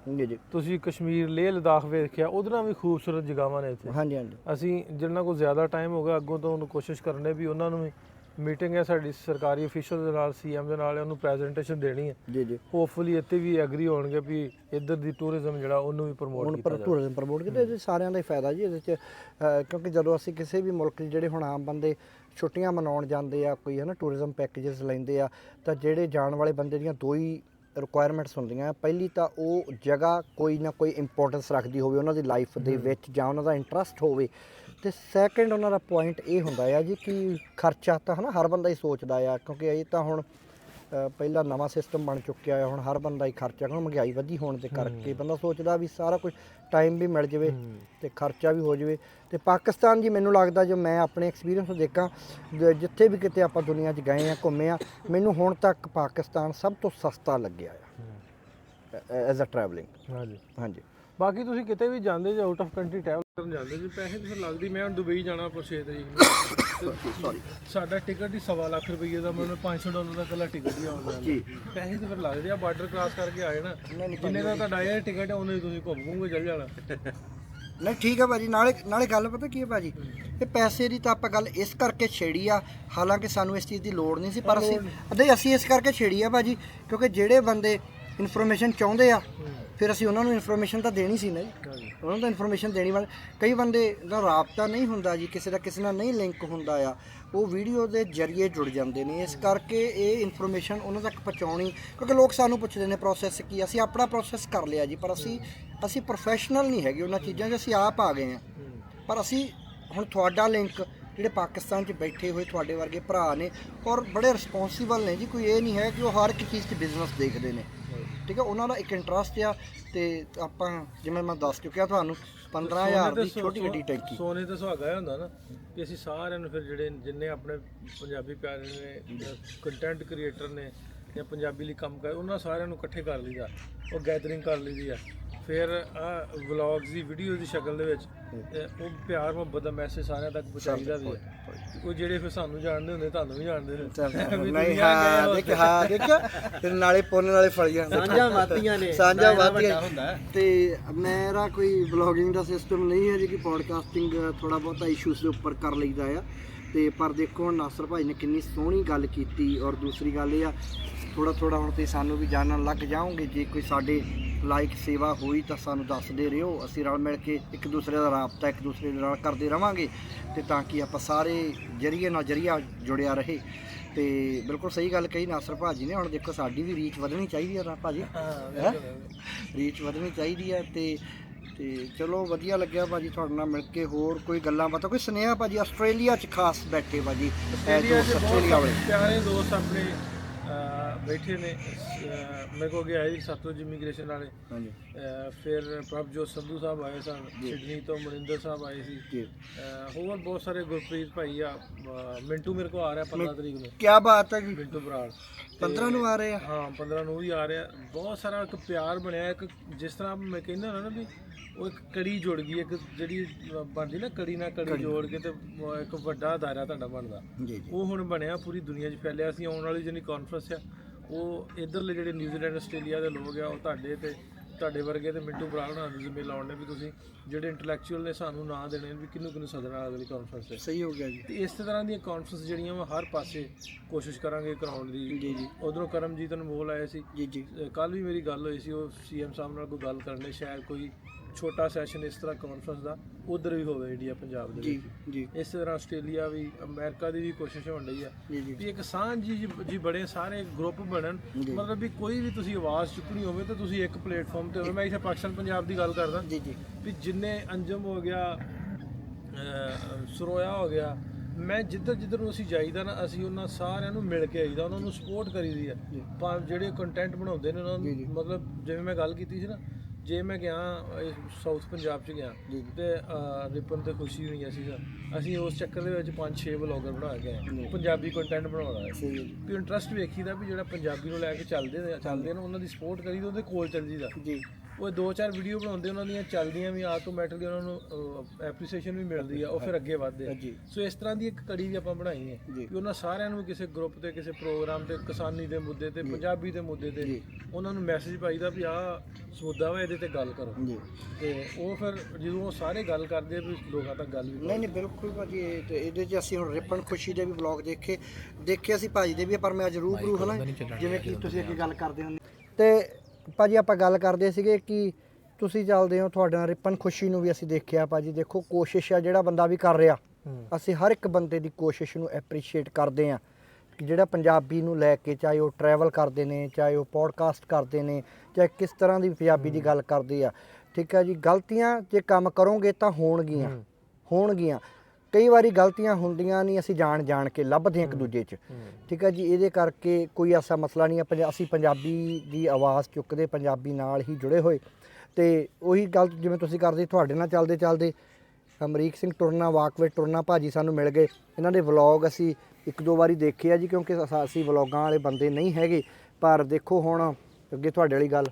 [SPEAKER 1] ਤੁਸੀਂ ਕਸ਼ਮੀਰ ਲੇਹ ਲਦਾਖ ਵੇਖਿਆ ਉਹਦੇ ਨਾਲ ਵੀ ਖੂਬਸੂਰਤ ਜਗ੍ਹਾਵਾਂ ਨੇ ਇੱਥੇ।
[SPEAKER 2] ਹਾਂਜੀ ਹਾਂਜੀ।
[SPEAKER 1] ਅਸੀਂ ਜਿਨ੍ਹਾਂ ਕੋਲ ਜ਼ਿਆਦਾ ਟਾਈਮ ਹੋ ਗਿਆ ਅੱਗੋਂ ਤੋਂ ਉਹਨੂੰ ਕੋਸ਼ਿਸ਼ ਕਰਨੇ ਵੀ ਉਹਨਾਂ ਨੂੰ ਵੀ। ਮੀਟਿੰਗ ਹੈ ਸਾਡੀ ਸਰਕਾਰੀ ਅਫੀਸ਼ੀਅਲ ਦੇ ਨਾਲ ਸੀਐਮ ਦੇ ਨਾਲ ਉਹਨੂੰ ਪ੍ਰੈਜੈਂਟੇਸ਼ਨ ਦੇਣੀ ਹੈ।
[SPEAKER 2] ਜੀ ਜੀ।
[SPEAKER 1] ਹੋਪਫੁਲੀ ਇੱਥੇ ਵੀ ਐਗਰੀ ਹੋਣਗੇ ਵੀ ਇੱਧਰ ਦੀ ਟੂਰਿਜ਼ਮ ਜਿਹੜਾ ਉਹਨੂੰ ਵੀ ਪ੍ਰਮੋਟ ਕੀਤਾ ਜਾਵੇ।
[SPEAKER 2] ਟੂਰਿਜ਼ਮ ਪ੍ਰਮੋਟ ਕੀਤਾ ਇਹਦੇ ਸਾਰਿਆਂ ਦਾ ਹੀ ਫਾਇਦਾ ਜੀ ਇਹਦੇ ਚ ਕਿਉਂਕਿ ਜਦੋਂ ਅਸੀਂ ਕਿਸੇ ਵੀ ਮੁਲਕ ਜਿਹੜੇ ਹੁਣ ਆਮ ਬੰਦੇ ਛੁੱਟੀਆਂ ਮਨਾਉਣ ਜਾਂਦੇ ਆ ਕੋਈ ਹੈ ਨਾ ਟੂਰਿਜ਼ਮ ਪੈਕੇजेस ਲੈਂਦੇ ਆ ਤਾਂ ਜਿਹੜੇ ਜਾਣ ਵਾਲੇ ਬੰਦੇ ਦੀਆਂ ਦੋ ਹੀ ਰਿਕੁਆਇਰਮੈਂਟਸ ਹੁੰਦੀਆਂ ਪਹਿਲੀ ਤਾਂ ਉਹ ਜਗ੍ਹਾ ਕੋਈ ਨਾ ਕੋਈ ਇੰਪੋਰਟੈਂਸ ਰੱਖਦੀ ਹੋਵੇ ਉਹਨਾਂ ਦੀ ਲਾਈਫ ਦੇ ਵਿੱਚ ਜਾਂ ਉਹਨਾਂ ਦਾ ਇੰਟਰਸਟ ਹੋਵੇ ਤੇ ਸੈਕੰਡ ਉਹਨਾਂ ਦਾ ਪੁਆਇੰਟ ਇਹ ਹੁੰਦਾ ਆ ਜੀ ਕਿ ਖਰਚਾ ਤਾਂ ਹਨਾ ਹਰ ਬੰਦਾ ਹੀ ਸੋਚਦਾ ਆ ਕਿਉਂਕਿ ਇਹ ਤਾਂ ਹੁਣ ਪਹਿਲਾਂ ਨਵਾਂ ਸਿਸਟਮ ਬਣ ਚੁੱਕਿਆ ਹੈ ਹੁਣ ਹਰ ਬੰਦਾ ਹੀ ਖਰਚਾ ਕਿਉਂ ਮਹਿੰਗਾਈ ਵਧੀ ਹੋਣ ਦੇ ਕਰਕੇ ਬੰਦਾ ਸੋਚਦਾ ਵੀ ਸਾਰਾ ਕੁਝ ਟਾਈਮ ਵੀ ਮਿਲ ਜਾਵੇ ਤੇ ਖਰਚਾ ਵੀ ਹੋ ਜਾਵੇ। ਤੇ ਪਾਕਿਸਤਾਨ ਜੀ ਮੈਨੂੰ ਲੱਗਦਾ ਜੋ ਮੈਂ ਆਪਣੇ ਐਕਸਪੀਰੀਅੰਸ ਤੋਂ ਦੇਖਾਂ ਜਿੱਥੇ ਵੀ ਕਿਤੇ ਆਪਾਂ ਦੁਨੀਆ 'ਚ ਗਏ ਆ ਘੁੰਮੇ ਆ ਮੈਨੂੰ ਹੁਣ ਤੱਕ ਪਾਕਿਸਤਾਨ ਸਭ ਤੋਂ ਸਸਤਾ ਲੱਗਿਆ ਆ। ਐਜ਼ ਅ ਟਰੈਵਲਿੰਗ
[SPEAKER 1] ਹਾਂਜੀ।
[SPEAKER 2] ਹਾਂਜੀ।
[SPEAKER 1] ਬਾਕੀ ਤੁਸੀਂ ਕਿਤੇ ਵੀ ਜਾਂਦੇ ਜੇ ਆਊਟ ਆਫ ਕੰਟਰੀ ਟਰੈਵਲ ਕਰਨ ਜਾਂਦੇ ਜੇ ਪੈਸੇ ਤਾਂ ਫਿਰ ਲੱਗਦੀ ਮੈਂ ਹੁਣ ਦੁਬਈ ਜਾਣਾ ਪਰ 6 ਤਰੀਕ ਨੂੰ। *coughs*
[SPEAKER 2] ਸੌਰੀ
[SPEAKER 1] ਸਾਡਾ ਟਿਕਟ ਹੀ ਸਵਾ ਲੱਖ ਰੁਪਏ ਦਾ ਮੈਨੂੰ 500 ਡਾਲਰ ਦਾ ਇਕੱਲਾ ਟਿਕਟ ਹੀ ਆਉਂਦਾ
[SPEAKER 2] ਜੀ।
[SPEAKER 1] ਪੈਸੇ ਤਾਂ ਫਿਰ ਲੱਗਦੇ ਆ ਬਾਰਡਰ ਕ੍ਰਾਸ ਕਰਕੇ ਆਏ ਨਾ ਜਿੰਨੇ ਦਾ ਤੁਹਾਡਾ ਇਹ ਟਿਕਟ ਹੈ ਉਹਨੇ ਤੁਸੀਂ ਘੁੰਮ ਘੁੰਮ ਕੇ ਚੱਲ ਜਾਣਾ। *laughs*
[SPEAKER 2] ਨਹੀਂ ਠੀਕ ਹੈ ਭਾਜੀ ਨਾਲੇ ਨਾਲੇ ਗੱਲ ਪਤਾ ਕੀ ਹੈ ਭਾਜੀ? ਇਹ ਪੈਸੇ ਦੀ ਤਾਂ ਆਪਾਂ ਗੱਲ ਇਸ ਕਰਕੇ ਛੇੜੀ ਆ ਹਾਲਾਂਕਿ ਸਾਨੂੰ ਇਸ ਚੀਜ਼ ਦੀ ਲੋੜ ਨਹੀਂ ਸੀ ਪਰ ਅਸੀਂ ਅਦੇ ਅਸੀਂ ਇਸ ਕਰਕੇ ਛੇੜੀ ਆ ਭਾਜੀ ਕਿਉਂਕਿ ਜਿਹੜੇ ਬੰਦੇ ਇਨਫੋਰਮੇਸ਼ਨ ਚਾਹੁੰਦੇ ਆ, ਫਿਰ ਅਸੀਂ ਉਹਨਾਂ ਨੂੰ ਇਨਫੋਰਮੇਸ਼ਨ ਤਾਂ ਦੇਣੀ ਸੀ ਨਾ ਜੀ। ਉਹਨਾਂ ਨੂੰ ਇਨਫੋਰਮੇਸ਼ਨ ਦੇਣੀ ਵਾਲੇ ਕਈ ਬੰਦੇ ਦਾ ਰਾਬਤਾ ਨਹੀਂ ਹੁੰਦਾ ਜੀ, ਕਿਸੇ ਦਾ ਕਿਸੇ ਨਾਲ ਨਹੀਂ ਲਿੰਕ ਹੁੰਦਾ ਆ। ਉਹ ਵੀਡੀਓ ਦੇ ਜ਼ਰੀਏ ਜੁੜ ਜਾਂਦੇ ਨੇ। ਇਸ ਕਰਕੇ ਇਹ ਇਨਫੋਰਮੇਸ਼ਨ ਉਹਨਾਂ ਤੱਕ ਪਹੁੰਚਾਉਣੀ ਕਿਉਂਕਿ ਲੋਕ ਸਾਨੂੰ ਪੁੱਛਦੇ ਨੇ ਪ੍ਰੋਸੈਸ ਕੀ ਅਸੀਂ ਆਪਣਾ ਪ੍ਰੋਸੈਸ ਕਰ ਲਿਆ ਜੀ, ਪਰ ਅਸੀਂ ਅਸੀਂ ਪ੍ਰੋਫੈਸ਼ਨਲ ਨਹੀਂ ਹੈਗੇ ਉਹਨਾਂ ਚੀਜ਼ਾਂ 'ਚ। ਅਸੀਂ ਆਪ ਆ ਗਏ ਆ। ਪਰ ਅਸੀਂ ਹੁਣ ਤੁਹਾਡਾ ਲਿੰਕ ਜਿਹੜੇ ਪਾਕਿਸਤਾਨ 'ਚ ਬੈਠੇ ਹੋਏ ਤੁਹਾਡੇ ਵਰਗੇ ਭਰਾ ਨੇ ਔਰ ਬੜੇ ਰਿਸਪੌਂਸੀਬਲ ਨੇ ਜੀ। ਕੋਈ ਇਹ ਨਹੀਂ ਹੈ ਕਿ ਉਹ ਹਰ ਇੱਕ ਚੀਜ਼ 'ਚ ਬਿਜ਼ਨਸ ਦੇਖਦੇ ਨੇ। ਠੀਕ ਹੈ ਉਹਨਾਂ ਦਾ ਇੱਕ ਇੰਟਰਸਟ ਆ ਤੇ ਆਪਾਂ ਜਿਵੇਂ ਮੈਂ ਦੱਸ ਚੁੱਕਿਆ ਤੁਹਾਨੂੰ 15000 ਦੀ ਛੋਟੀ ਗੱਡੀ ਟੈਂਕੀ।
[SPEAKER 1] ਸੋਨੇ ਤੇ ਸੁਹਾਗਾ ਹੁੰਦਾ ਨਾ ਕਿ ਅਸੀਂ ਸਾਰਿਆਂ ਨੂੰ ਫਿਰ ਜਿਹੜੇ ਜਿੰਨੇ ਆਪਣੇ ਪੰਜਾਬੀ ਪਿਆਰੇ ਨੇ ਕੰਟੈਂਟ ਕ੍ਰੀਏਟਰ ਨੇ ਜਾਂ ਪੰਜਾਬੀ ਲਈ ਕੰਮ ਕਰ ਉਹਨਾਂ ਸਾਰਿਆਂ ਨੂੰ ਇਕੱਠੇ ਕਰ ਲਈਦਾ ਉਹ ਗੈਦਰਿੰਗ ਕਰ ਲਈਦੀ ਆ। ਫਿਰ ਆ ਵਲੌਗਸ ਦੀ ਵੀਡੀਓ ਦੀ ਸ਼ਕਲ ਦੇ ਵਿੱਚ ਉਹ ਪਿਆਰ ਮੁਹੱਬਤ ਦਾ ਮੈਸੇਜ ਸਾਰਿਆਂ ਤੱਕ ਪਹੁੰਚਾਈਦਾ ਵੀ ਹੈ ਉਹ ਜਿਹੜੇ ਫਿਰ ਸਾਨੂੰ ਜਾਣਦੇ ਹੁੰਦੇ ਤੁਹਾਨੂੰ ਵੀ ਜਾਣਦੇ ਨੇ
[SPEAKER 2] ਨਹੀਂ ਹਾਂ ਦੇਖ ਹਾਂ ਦੇਖ ਤੇ ਨਾਲੇ ਪੁੰਨ ਨਾਲੇ ਫਲੀਆਂ
[SPEAKER 3] ਸਾਂਝਾਂ ਵਾਤੀਆਂ ਨੇ
[SPEAKER 2] ਸਾਂਝਾ ਵਾਤੀਆਂ। ਤੇ ਮੇਰਾ ਕੋਈ ਵਲੌਗਿੰਗ ਦਾ ਸਿਸਟਮ ਨਹੀਂ ਹੈ ਜੀ ਕਿ ਪੋਡਕਾਸਟਿੰਗ ਥੋੜਾ ਬਹੁਤਾ ਇਸ਼ੂਸ ਦੇ ਉੱਪਰ ਕਰ ਲਈਦਾ ਆ। ਤੇ ਪਰ ਦੇਖੋ ਹੁਣ ਨਾਸਰ ਭਾਈ ਨੇ ਕਿੰਨੀ ਸੋਹਣੀ ਗੱਲ ਕੀਤੀ ਔਰ ਦੂਸਰੀ ਗੱਲ ਇਹ ਆ ਥੋੜਾ ਥੋੜਾ ਹੁਣ ਤੇ ਸਾਨੂੰ ਵੀ ਜਾਣਨ ਲੱਗ ਜਾਓਗੇ ਜੇ ਕੋਈ ਸਾਡੇ ਲਾਈਕ ਸੇਵਾ ਹੋਈ ਤਾਂ ਸਾਨੂੰ ਦੱਸਦੇ ਰਹੋ ਅਸੀਂ ਰਲ ਮਿਲ ਕੇ ਇੱਕ ਦੂਸਰੇ ਦਾ ਰਾਬਤਾ ਇੱਕ ਦੂਸਰੇ ਦੇ ਨਾਲ ਕਰਦੇ ਰਵਾਂਗੇ ਤੇ ਤਾਂ ਕਿ ਆਪਾਂ ਸਾਰੇ ਜਰੀਏ ਨਾਲ ਜਰੀਆ ਜੁੜਿਆ ਰਹੇ। ਤੇ ਬਿਲਕੁਲ ਸਹੀ ਗੱਲ ਕਹੀ ਨਾਸਰ ਭਾਜੀ ਨੇ ਹੁਣ ਦੇਖੋ ਸਾਡੀ ਵੀ ਰੀਚ ਵਧਣੀ ਚਾਹੀਦੀ ਹੈ ਨਾ ਭਾਜੀ। ਹੈਂ? ਰੀਚ ਵਧਣੀ ਚਾਹੀਦੀ ਹੈ ਤੇ ਤੇ ਚਲੋ ਵਧੀਆ ਲੱਗਿਆ ਭਾਜੀ ਤੁਹਾਡੇ ਨਾਲ ਮਿਲ ਕੇ। ਹੋਰ ਕੋਈ ਗੱਲਾਂ ਬਾਤਾਂ? ਕੋਈ ਸੁਨੇਹਾ ਭਾਜੀ ਆਸਟ੍ਰੇਲੀਆ ਚ ਖਾਸ ਬੈਠੇ ਭਾਜੀ?
[SPEAKER 1] ਆਸਟ੍ਰੇਲੀਆ ਦੇ
[SPEAKER 2] ਆਸਟ੍ਰੇਲੀਆ ਵਾਲੇ।
[SPEAKER 1] ਪਿਆਰੇ ਦੋਸਤ ਆਪਣੇ ਬੈਠੇ ਨੇ। ਮੇਰੇ ਕੋਲ ਗਿਆ ਜੀ ਇਮੀਗ੍ਰੇਸ਼ਨ ਵਾਲੇ।
[SPEAKER 2] ਹਾਂਜੀ।
[SPEAKER 1] ਫਿਰ ਪ੍ਰਭਜੋਤ ਸੰਧੂ ਸਾਹਿਬ ਆਏ ਸਨ ਸਿਡਨੀ ਤੋਂ ਮਨਿੰਦਰ ਸਾਹਿਬ ਆਏ ਸੀ। ਹੋਰ ਬਹੁਤ ਸਾਰੇ ਗੁਰਪ੍ਰੀਤ ਭਾਈ ਆ ਮਿੰਟੂ ਮੇਰੇ ਕੋਲ ਆ ਰਿਹਾ 15 ਤਰੀਕ ਨੂੰ।
[SPEAKER 2] ਕੀ ਬਾਤ ਹੈ ਜੀ।
[SPEAKER 1] ਮਿੰਟੂ ਬਰਾੜ
[SPEAKER 2] 15 ਨੂੰ ਆ ਰਹੇ ਆ।
[SPEAKER 1] ਹਾਂ 15 ਨੂੰ ਵੀ ਆ ਰਿਹਾ। ਬਹੁਤ ਸਾਰਾ ਇੱਕ ਪਿਆਰ ਬਣਿਆ ਇੱਕ ਜਿਸ ਤਰ੍ਹਾਂ ਮੈਂ ਕਹਿੰਦਾ ਹੁੰਦਾ ਨਾ ਵੀ ਉਹ ਇੱਕ ਕੜੀ ਜੁੜ ਗਈ ਇੱਕ ਜਿਹੜੀ ਬਣਦੀ ਨਾ ਕੜੀ ਨਾਲ ਕੜੀ ਜੋੜ ਕੇ ਤੇ ਇੱਕ ਵੱਡਾ ਦਾਇਰਾ ਤੁਹਾਡਾ ਬਣਦਾ।
[SPEAKER 2] ਜੀ ਜੀ।
[SPEAKER 1] ਉਹ ਹੁਣ ਬਣਿਆ ਪੂਰੀ ਦੁਨੀਆ 'ਚ ਫੈਲਿਆ। ਸੀ ਆਉਣ ਵਾਲੀ ਜਿਹੜੀ ਕਾਨਫਰੰਸ ਆ ਉਹ ਇਧਰਲੇ ਜਿਹੜੇ ਨਿਊਜ਼ੀਲੈਂਡ ਆਸਟ੍ਰੇਲੀਆ ਦੇ ਲੋਕ ਆ ਉਹ ਤੁਹਾਡੇ ਤੇ ਤੁਹਾਡੇ ਵਰਗੇ ਤੇ ਮਿੰਟੂ ਬਰਾੜ ਨਾਲ ਨੂੰ ਜ਼ਿੰਮੇ ਲਾਉਣ ਨੇ ਵੀ ਤੁਸੀਂ ਜਿਹੜੇ ਇੰਟੈਲੈਕਚੁਅਲ ਨੇ ਸਾਨੂੰ ਨਾਂ ਦੇਣੇ ਵੀ ਕਿਹਨੂੰ ਕਿਹਨੂੰ ਸੱਦਣਾ ਅਗਲੀ ਕਾਨਫਰੰਸ ਤੇ
[SPEAKER 2] ਸਹੀ ਹੋ ਗਿਆ ਜੀ।
[SPEAKER 1] ਤੇ ਇਸ ਤਰ੍ਹਾਂ ਦੀਆਂ ਕਾਨਫਰੰਸ ਜਿਹੜੀਆਂ ਵਾ ਹਰ ਪਾਸੇ ਕੋਸ਼ਿਸ਼ ਕਰਾਂਗੇ ਕਰਾਉਣ ਦੀ।
[SPEAKER 2] ਜੀ ਜੀ।
[SPEAKER 1] ਉਧਰੋਂ ਕਰਮਜੀਤ ਅਨਮੋਲ ਆਏ ਸੀ।
[SPEAKER 2] ਜੀ ਜੀ।
[SPEAKER 1] ਕੱਲ ਵੀ ਮੇਰੀ ਗੱਲ ਹੋਈ ਸੀ ਉਹ ਸੀਐਮ ਸਾਹਿਬ ਨਾਲ ਕੋਈ ਗੱਲ ਕਰਨੇ ਸ਼ਾਇਦ ਕੋਈ ਛੋਟਾ ਸੈਸ਼ਨ ਇਸ ਤਰ੍ਹਾਂ ਕਾਨਫਰੰਸ ਦਾ ਉਧਰ ਵੀ ਹੋਵੇ ਇੰਡੀਆ ਪੰਜਾਬ ਦੇ ਵਿੱਚ
[SPEAKER 2] ਜੀ।
[SPEAKER 1] ਇਸ ਤਰ੍ਹਾਂ ਆਸਟ੍ਰੇਲੀਆ ਵੀ ਅਮਰੀਕਾ ਦੀ ਵੀ ਕੋਸ਼ਿਸ਼ ਹੋਣ ਰਹੀ ਆ ਵੀ ਇੱਕ ਸਾਂਝ ਜੀ ਜੀ ਬੜੇ ਸਾਰੇ ਗਰੁੱਪ ਬਣਨ। ਮਤਲਬ ਵੀ ਕੋਈ ਵੀ ਤੁਸੀਂ ਆਵਾਜ਼ ਚੁੱਕਣੀ ਹੋਵੇ ਤਾਂ ਤੁਸੀਂ ਇੱਕ ਪਲੇਟਫਾਰਮ ਤੇ ਹੋਵੇ। ਮੈਂ ਇੱਥੇ ਪਾਕਿਸਤਾਨ ਪੰਜਾਬ ਦੀ ਗੱਲ ਕਰਦਾ।
[SPEAKER 2] ਜੀ ਜੀ।
[SPEAKER 1] ਵੀ ਜਿੰਨੇ ਅੰਜਮ ਹੋ ਗਿਆ ਸਰੋਇਆ ਹੋ ਗਿਆ ਮੈਂ ਜਿੱਧਰ ਜਿੱਧਰ ਨੂੰ ਅਸੀਂ ਜਾਈਦਾ ਨਾ ਅਸੀਂ ਉਹਨਾਂ ਸਾਰਿਆਂ ਨੂੰ ਮਿਲ ਕੇ ਆਈਦਾ ਉਹਨਾਂ ਨੂੰ ਸਪੋਰਟ ਕਰੀਦੀ ਆ। ਪਰ ਜਿਹੜੇ ਕੰਟੈਂਟ ਬਣਾਉਂਦੇ ਨੇ ਉਹਨਾਂ ਨੂੰ ਮਤਲਬ ਜਿਵੇਂ ਮੈਂ ਗੱਲ ਕੀਤੀ ਸੀ ਨਾ ਜੇ ਮੈਂ ਗਿਆ ਸਾਊਥ ਪੰਜਾਬ ਚ ਗਿਆ ਤੇ ਰਿਪਨ ਤੇ ਖੁਸ਼ੀ ਹੋਈ ਅਸੀਂ ਅਸੀਂ ਉਸ ਚੱਕਰ ਦੇ ਵਿੱਚ ਪੰਜ ਛੇ ਵਲੌਗਰ ਬਣਾ ਕੇ ਆਏ। ਪੰਜਾਬੀ ਕੰਟੈਂਟ ਬਣਾਉਣਾ ਹੈ ਵੀ ਇੰਟਰਸਟ ਵੇਖੀਦਾ ਵੀ ਜਿਹੜਾ ਪੰਜਾਬੀ ਨੂੰ ਲੈ ਕੇ ਚੱਲਦੇ ਚੱਲਦੇ ਨੇ ਉਹਨਾਂ ਦੀ ਸਪੋਰਟ ਕਰੀਦਾ ਉਹਦੇ ਕੋਲ ਚੱਲ ਜੀਦਾ
[SPEAKER 2] ਜੀ।
[SPEAKER 1] ਉਹ ਦੋ ਚਾਰ ਵੀਡੀਓ ਬਣਾਉਂਦੇ ਉਹਨਾਂ ਦੀਆਂ ਚੱਲਦੀਆਂ ਵੀ ਆਟੋਮੈਟਿਕਲੀ ਉਹਨਾਂ ਨੂੰ ਐਪਰੀਸੀਏਸ਼ਨ ਵੀ ਮਿਲਦੀ ਆ ਉਹ ਫਿਰ ਅੱਗੇ ਵਧਦੇ ਸੋ ਇਸ ਤਰ੍ਹਾਂ ਦੀ ਇੱਕ ਕੜੀ ਵੀ ਆਪਾਂ ਬਣਾਈ ਹੈ। ਕਿ ਉਹਨਾਂ ਸਾਰਿਆਂ ਨੂੰ ਕਿਸੇ ਗਰੁੱਪ ਤੇ ਕਿਸੇ ਪ੍ਰੋਗਰਾਮ ਤੇ ਕਿਸਾਨੀ ਦੇ ਮੁੱਦੇ ਤੇ ਪੰਜਾਬੀ ਦੇ ਮੁੱਦੇ ਤੇ। ਉਹਨਾਂ ਨੂੰ ਮੈਸੇਜ ਪਾਈਦਾ ਵੀ ਆਹ ਮੁੱਦਾ ਵਾ ਇਹਦੇ ਤੇ ਗੱਲ ਕਰੋ।
[SPEAKER 2] ਜੀ।
[SPEAKER 1] ਤੇ ਉਹ ਫਿਰ ਜਦੋਂ ਉਹ ਸਾਰੇ ਗੱਲ ਕਰਦੇ ਆ ਵੀ ਲੋਕਾਂ ਤੱਕ ਗੱਲ ਵੀ
[SPEAKER 2] ਨਹੀਂ ਨਹੀਂ ਬਿਲਕੁਲ ਭਾਜੀ ਇਹ ਤੇ ਇਹਦੇ 'ਚ ਅਸੀਂ ਹੁਣ ਰਿਪਨ ਖੁਸ਼ੀ ਦੇ ਵੀ ਵਲੌਗ ਦੇਖੇ। ਦੇਖੇ ਅਸੀਂ ਭਾਜੀ ਦੇ ਵੀ ਪਰ ਮੈਂ ਅੱਜ ਰੂਬਰੂ ਹਨਾ ਜਿਵੇਂ ਕਿ ਤੁਸੀਂ ਅੱਗੇ ਗੱਲ ਕਰਦੇ ਹੁੰਦੇ। ਤੇ ਭਾਜੀ ਆਪਾਂ ਗੱਲ ਕਰਦੇ ਸੀਗੇ ਕਿ ਤੁਸੀਂ ਚੱਲਦੇ ਹੋ ਤੁਹਾਡੇ ਨਾਲ ਰਿਪਨ ਖੁਸ਼ੀ ਨੂੰ ਵੀ ਅਸੀਂ ਦੇਖਿਆ ਭਾਜੀ। ਦੇਖੋ ਕੋਸ਼ਿਸ਼ ਆ ਜਿਹੜਾ ਬੰਦਾ ਵੀ ਕਰ ਰਿਹਾ ਅਸੀਂ ਹਰ ਇੱਕ ਬੰਦੇ ਦੀ ਕੋਸ਼ਿਸ਼ ਨੂੰ ਐਪਰੀਸ਼ੀਏਟ ਕਰਦੇ ਆ ਕਿ ਜਿਹੜਾ ਪੰਜਾਬੀ ਨੂੰ ਲੈ ਕੇ ਚਾਹੇ ਉਹ ਟਰੈਵਲ ਕਰਦੇ ਨੇ ਚਾਹੇ ਉਹ ਪੋਡਕਾਸਟ ਕਰਦੇ ਨੇ ਚਾਹੇ ਕਿਸ ਤਰ੍ਹਾਂ ਦੀ ਪੰਜਾਬੀ ਦੀ ਗੱਲ ਕਰਦੇ ਆ। ਠੀਕ ਹੈ ਜੀ ਗਲਤੀਆਂ ਜੇ ਕੰਮ ਕਰੋਗੇ ਤਾਂ ਹੋਣਗੀਆਂ ਹੋਣਗੀਆਂ। ਕਈ ਵਾਰੀ ਗਲਤੀਆਂ ਹੁੰਦੀਆਂ ਨਹੀਂ ਅਸੀਂ ਜਾਣ ਜਾਣ ਕੇ ਲੱਭਦੇ ਹਾਂ ਇੱਕ ਦੂਜੇ 'ਚ। ਠੀਕ ਹੈ ਜੀ ਇਹਦੇ ਕਰਕੇ ਕੋਈ ਐਸਾ ਮਸਲਾ ਨਹੀਂ ਹੈ ਅਸੀਂ ਪੰਜਾਬੀ ਦੀ ਆਵਾਜ਼ ਚੁੱਕਦੇ ਪੰਜਾਬੀ ਨਾਲ ਹੀ ਜੁੜੇ ਹੋਏ। ਤੇ ਉਹੀ ਗੱਲ ਜਿਵੇਂ ਤੁਸੀਂ ਕਰਦੇ ਤੁਹਾਡੇ ਨਾਲ ਚੱਲਦੇ ਚੱਲਦੇ ਅਮਰੀਕ ਸਿੰਘ ਟੁਰਨਾ ਵਾਕਵੇ ਟੁਰਨਾ ਭਾਜੀ ਸਾਨੂੰ ਮਿਲ ਗਏ। ਇਹਨਾਂ ਦੇ ਵਲੌਗ ਅਸੀਂ ਇੱਕ ਦੋ ਵਾਰੀ ਦੇਖੇ ਆ ਜੀ ਕਿਉਂਕਿ ਅਸੀਂ ਵਲੌਗਾਂ ਵਾਲੇ ਬੰਦੇ ਨਹੀਂ ਹੈਗੇ। ਪਰ ਦੇਖੋ ਹੁਣ ਅੱਗੇ ਤੁਹਾਡੇ ਵਾਲੀ ਗੱਲ।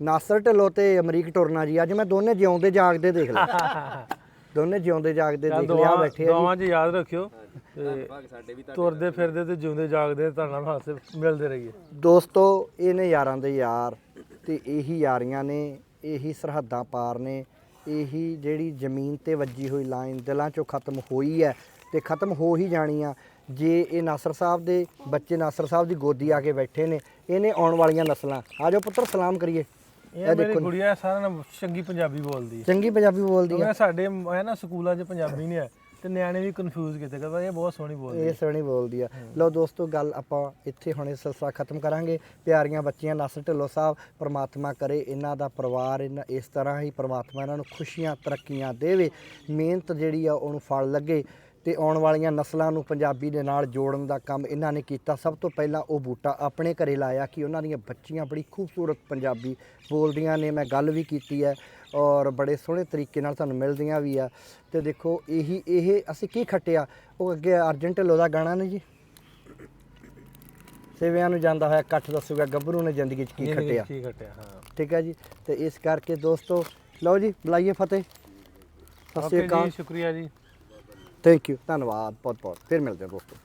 [SPEAKER 2] ਨਾਸਰ ਢਿੱਲੋਂ ਤੇ ਅਮਰੀਕ ਟੁਰਨਾ ਜੀ ਅੱਜ ਮੈਂ ਦੋਨੇ ਜਿਉਂਦੇ ਜਾਗਦੇ ਦੇਖ ਲਿਆ। *laughs* ਦੋਨੇ ਜਿਉਂਦੇ ਜਾਗਦੇ ਦੇਖ ਲਿਆ
[SPEAKER 1] ਦੁਆ
[SPEAKER 2] ਬੈਠੇ ਆ ਜੀ।
[SPEAKER 1] ਦੁਆਵਾਂ 'ਚ ਯਾਦ ਰੱਖਿਓ। ਤੇ
[SPEAKER 3] ਭਾਗ ਸਾਡੇ ਵੀ
[SPEAKER 1] ਤੁਰਦੇ ਫਿਰਦੇ ਤੇ ਜਿਉਂਦੇ ਜਾਗਦੇ ਤੁਹਾਡੇ ਨਾਲ ਹਾਸੇ ਮਿਲਦੇ ਰਹੀਏ।
[SPEAKER 2] ਦੋਸਤੋ ਇਹ ਨੇ ਯਾਰਾਂ ਦੇ ਯਾਰ ਤੇ ਇਹੀ ਯਾਰੀਆਂ ਨੇ ਇਹੀ ਸਰਹੱਦਾਂ ਪਾਰ ਨੇ ਇਹੀ ਜਿਹੜੀ ਜ਼ਮੀਨ ਤੇ ਵੱਜੀ ਹੋਈ ਲਾਈਨ ਦਿਲਾਂ ਚੋਂ ਖਤਮ ਹੋਈ ਹੈ ਤੇ ਖਤਮ ਹੋ ਹੀ ਜਾਣੀ ਆ। ਜੇ ਇਹ ਨਾਸਰ ਸਾਹਿਬ ਦੇ ਬੱਚੇ ਨਾਸਰ ਸਾਹਿਬ ਦੀ ਗੋਦੀ ਆ ਕੇ ਬੈਠੇ ਨੇ ਇਹਨੇ ਆਉਣ ਵਾਲੀਆਂ ਨਸਲਾਂ। ਆ ਜਾਓ ਪੁੱਤਰ ਸਲਾਮ ਕਰੀਏ।
[SPEAKER 1] ਇਹ ਮੇਰੀ ਗੁੜੀਆ ਸਾਰਿਆਂ ਨਾਲ ਚੰਗੀ ਪੰਜਾਬੀ ਬੋਲਦੀ ਹੈ।
[SPEAKER 2] ਚੰਗੀ ਪੰਜਾਬੀ ਬੋਲਦੀ
[SPEAKER 1] ਕਿਉਂਕਿ ਸਾਡੇ ਹੈ ਨਾ ਸਕੂਲਾਂ 'ਚ ਪੰਜਾਬੀ ਨਹੀਂ ਹੈ ਤੇ ਨਿਆਣੇ ਵੀ ਕਨਫਿਊਜ਼ ਕੀਤੇ ਕਹਿੰਦਾ ਇਹ ਬਹੁਤ ਸੋਹਣੀ ਬੋਲਦੀ
[SPEAKER 2] ਇਹ ਸੋਹਣੀ ਬੋਲਦੀ ਆ। ਲੋ ਦੋਸਤੋ ਗੱਲ ਆਪਾਂ ਇੱਥੇ ਹੁਣੇ ਸਿਲਸਿਲਾ ਖਤਮ ਕਰਾਂਗੇ। ਪਿਆਰੀਆਂ ਬੱਚੀਆਂ ਨਾਸਰ ਢਿੱਲੋਂ ਸਾਹਿਬ ਪ੍ਰਮਾਤਮਾ ਕਰੇ ਇਹਨਾਂ ਦਾ ਪਰਿਵਾਰ ਇਹਨਾਂ ਇਸ ਤਰ੍ਹਾਂ ਹੀ ਪ੍ਰਮਾਤਮਾ ਇਹਨਾਂ ਨੂੰ ਖੁਸ਼ੀਆਂ ਤਰੱਕੀਆਂ ਦੇਵੇ। ਮਿਹਨਤ ਜਿਹੜੀ ਆ ਉਹਨੂੰ ਫਲ ਲੱਗੇ। ਤੇ ਆਉਣ ਵਾਲੀਆਂ ਨਸਲਾਂ ਨੂੰ ਪੰਜਾਬੀ ਦੇ ਨਾਲ ਜੋੜਨ ਦਾ ਕੰਮ ਇਹਨਾਂ ਨੇ ਕੀਤਾ। ਸਭ ਤੋਂ ਪਹਿਲਾਂ ਉਹ ਬੂਟਾ ਆਪਣੇ ਘਰੇ ਲਾਇਆ ਕਿ ਉਹਨਾਂ ਦੀਆਂ ਬੱਚੀਆਂ ਬੜੀ ਖੂਬਸੂਰਤ ਪੰਜਾਬੀ ਬੋਲਦੀਆਂ ਨੇ। ਮੈਂ ਗੱਲ ਵੀ ਕੀਤੀ ਹੈ ਔਰ ਬੜੇ ਸੋਹਣੇ ਤਰੀਕੇ ਨਾਲ ਤੁਹਾਨੂੰ ਮਿਲਦੀਆਂ ਵੀ ਆ। ਤੇ ਦੇਖੋ ਇਹੀ ਇਹ ਅਸੀਂ ਕੀ ਖੱਟਿਆ? ਉਹ ਅੱਗੇ ਅਰਜਨ ਢਿੱਲੋਂ ਦਾ ਗਾਣਾ ਨੇ ਜੀ। ਸੇਵਿਆਂ ਨੂੰ ਜਾਂਦਾ ਹੋਇਆ ਇਕੱਠ ਦੱਸੂਗਾ ਗੱਭਰੂ ਨੇ ਜ਼ਿੰਦਗੀ 'ਚ ਕੀ ਖੱਟਿਆ?
[SPEAKER 1] ਠੀਕ ਖਟਿਆ ਹਾਂ।
[SPEAKER 2] ਠੀਕ ਹੈ ਜੀ? ਤੇ ਇਸ ਕਰਕੇ ਦੋਸਤੋ ਲਓ ਜੀ ਬੁਲਾਈਏ ਫਤਿਹ। ਸਤਿ ਸ਼੍ਰੀ ਅਕਾਲ।
[SPEAKER 1] ਸ਼ੁਕਰੀਆ ਜੀ।
[SPEAKER 2] ਥੈਂਕ ਯੂ ਧੰਨਵਾਦ ਬਹੁਤ ਬਹੁਤ ਫਿਰ ਮਿਲਦੇ ਹਾਂ ਦੋਸਤੋ।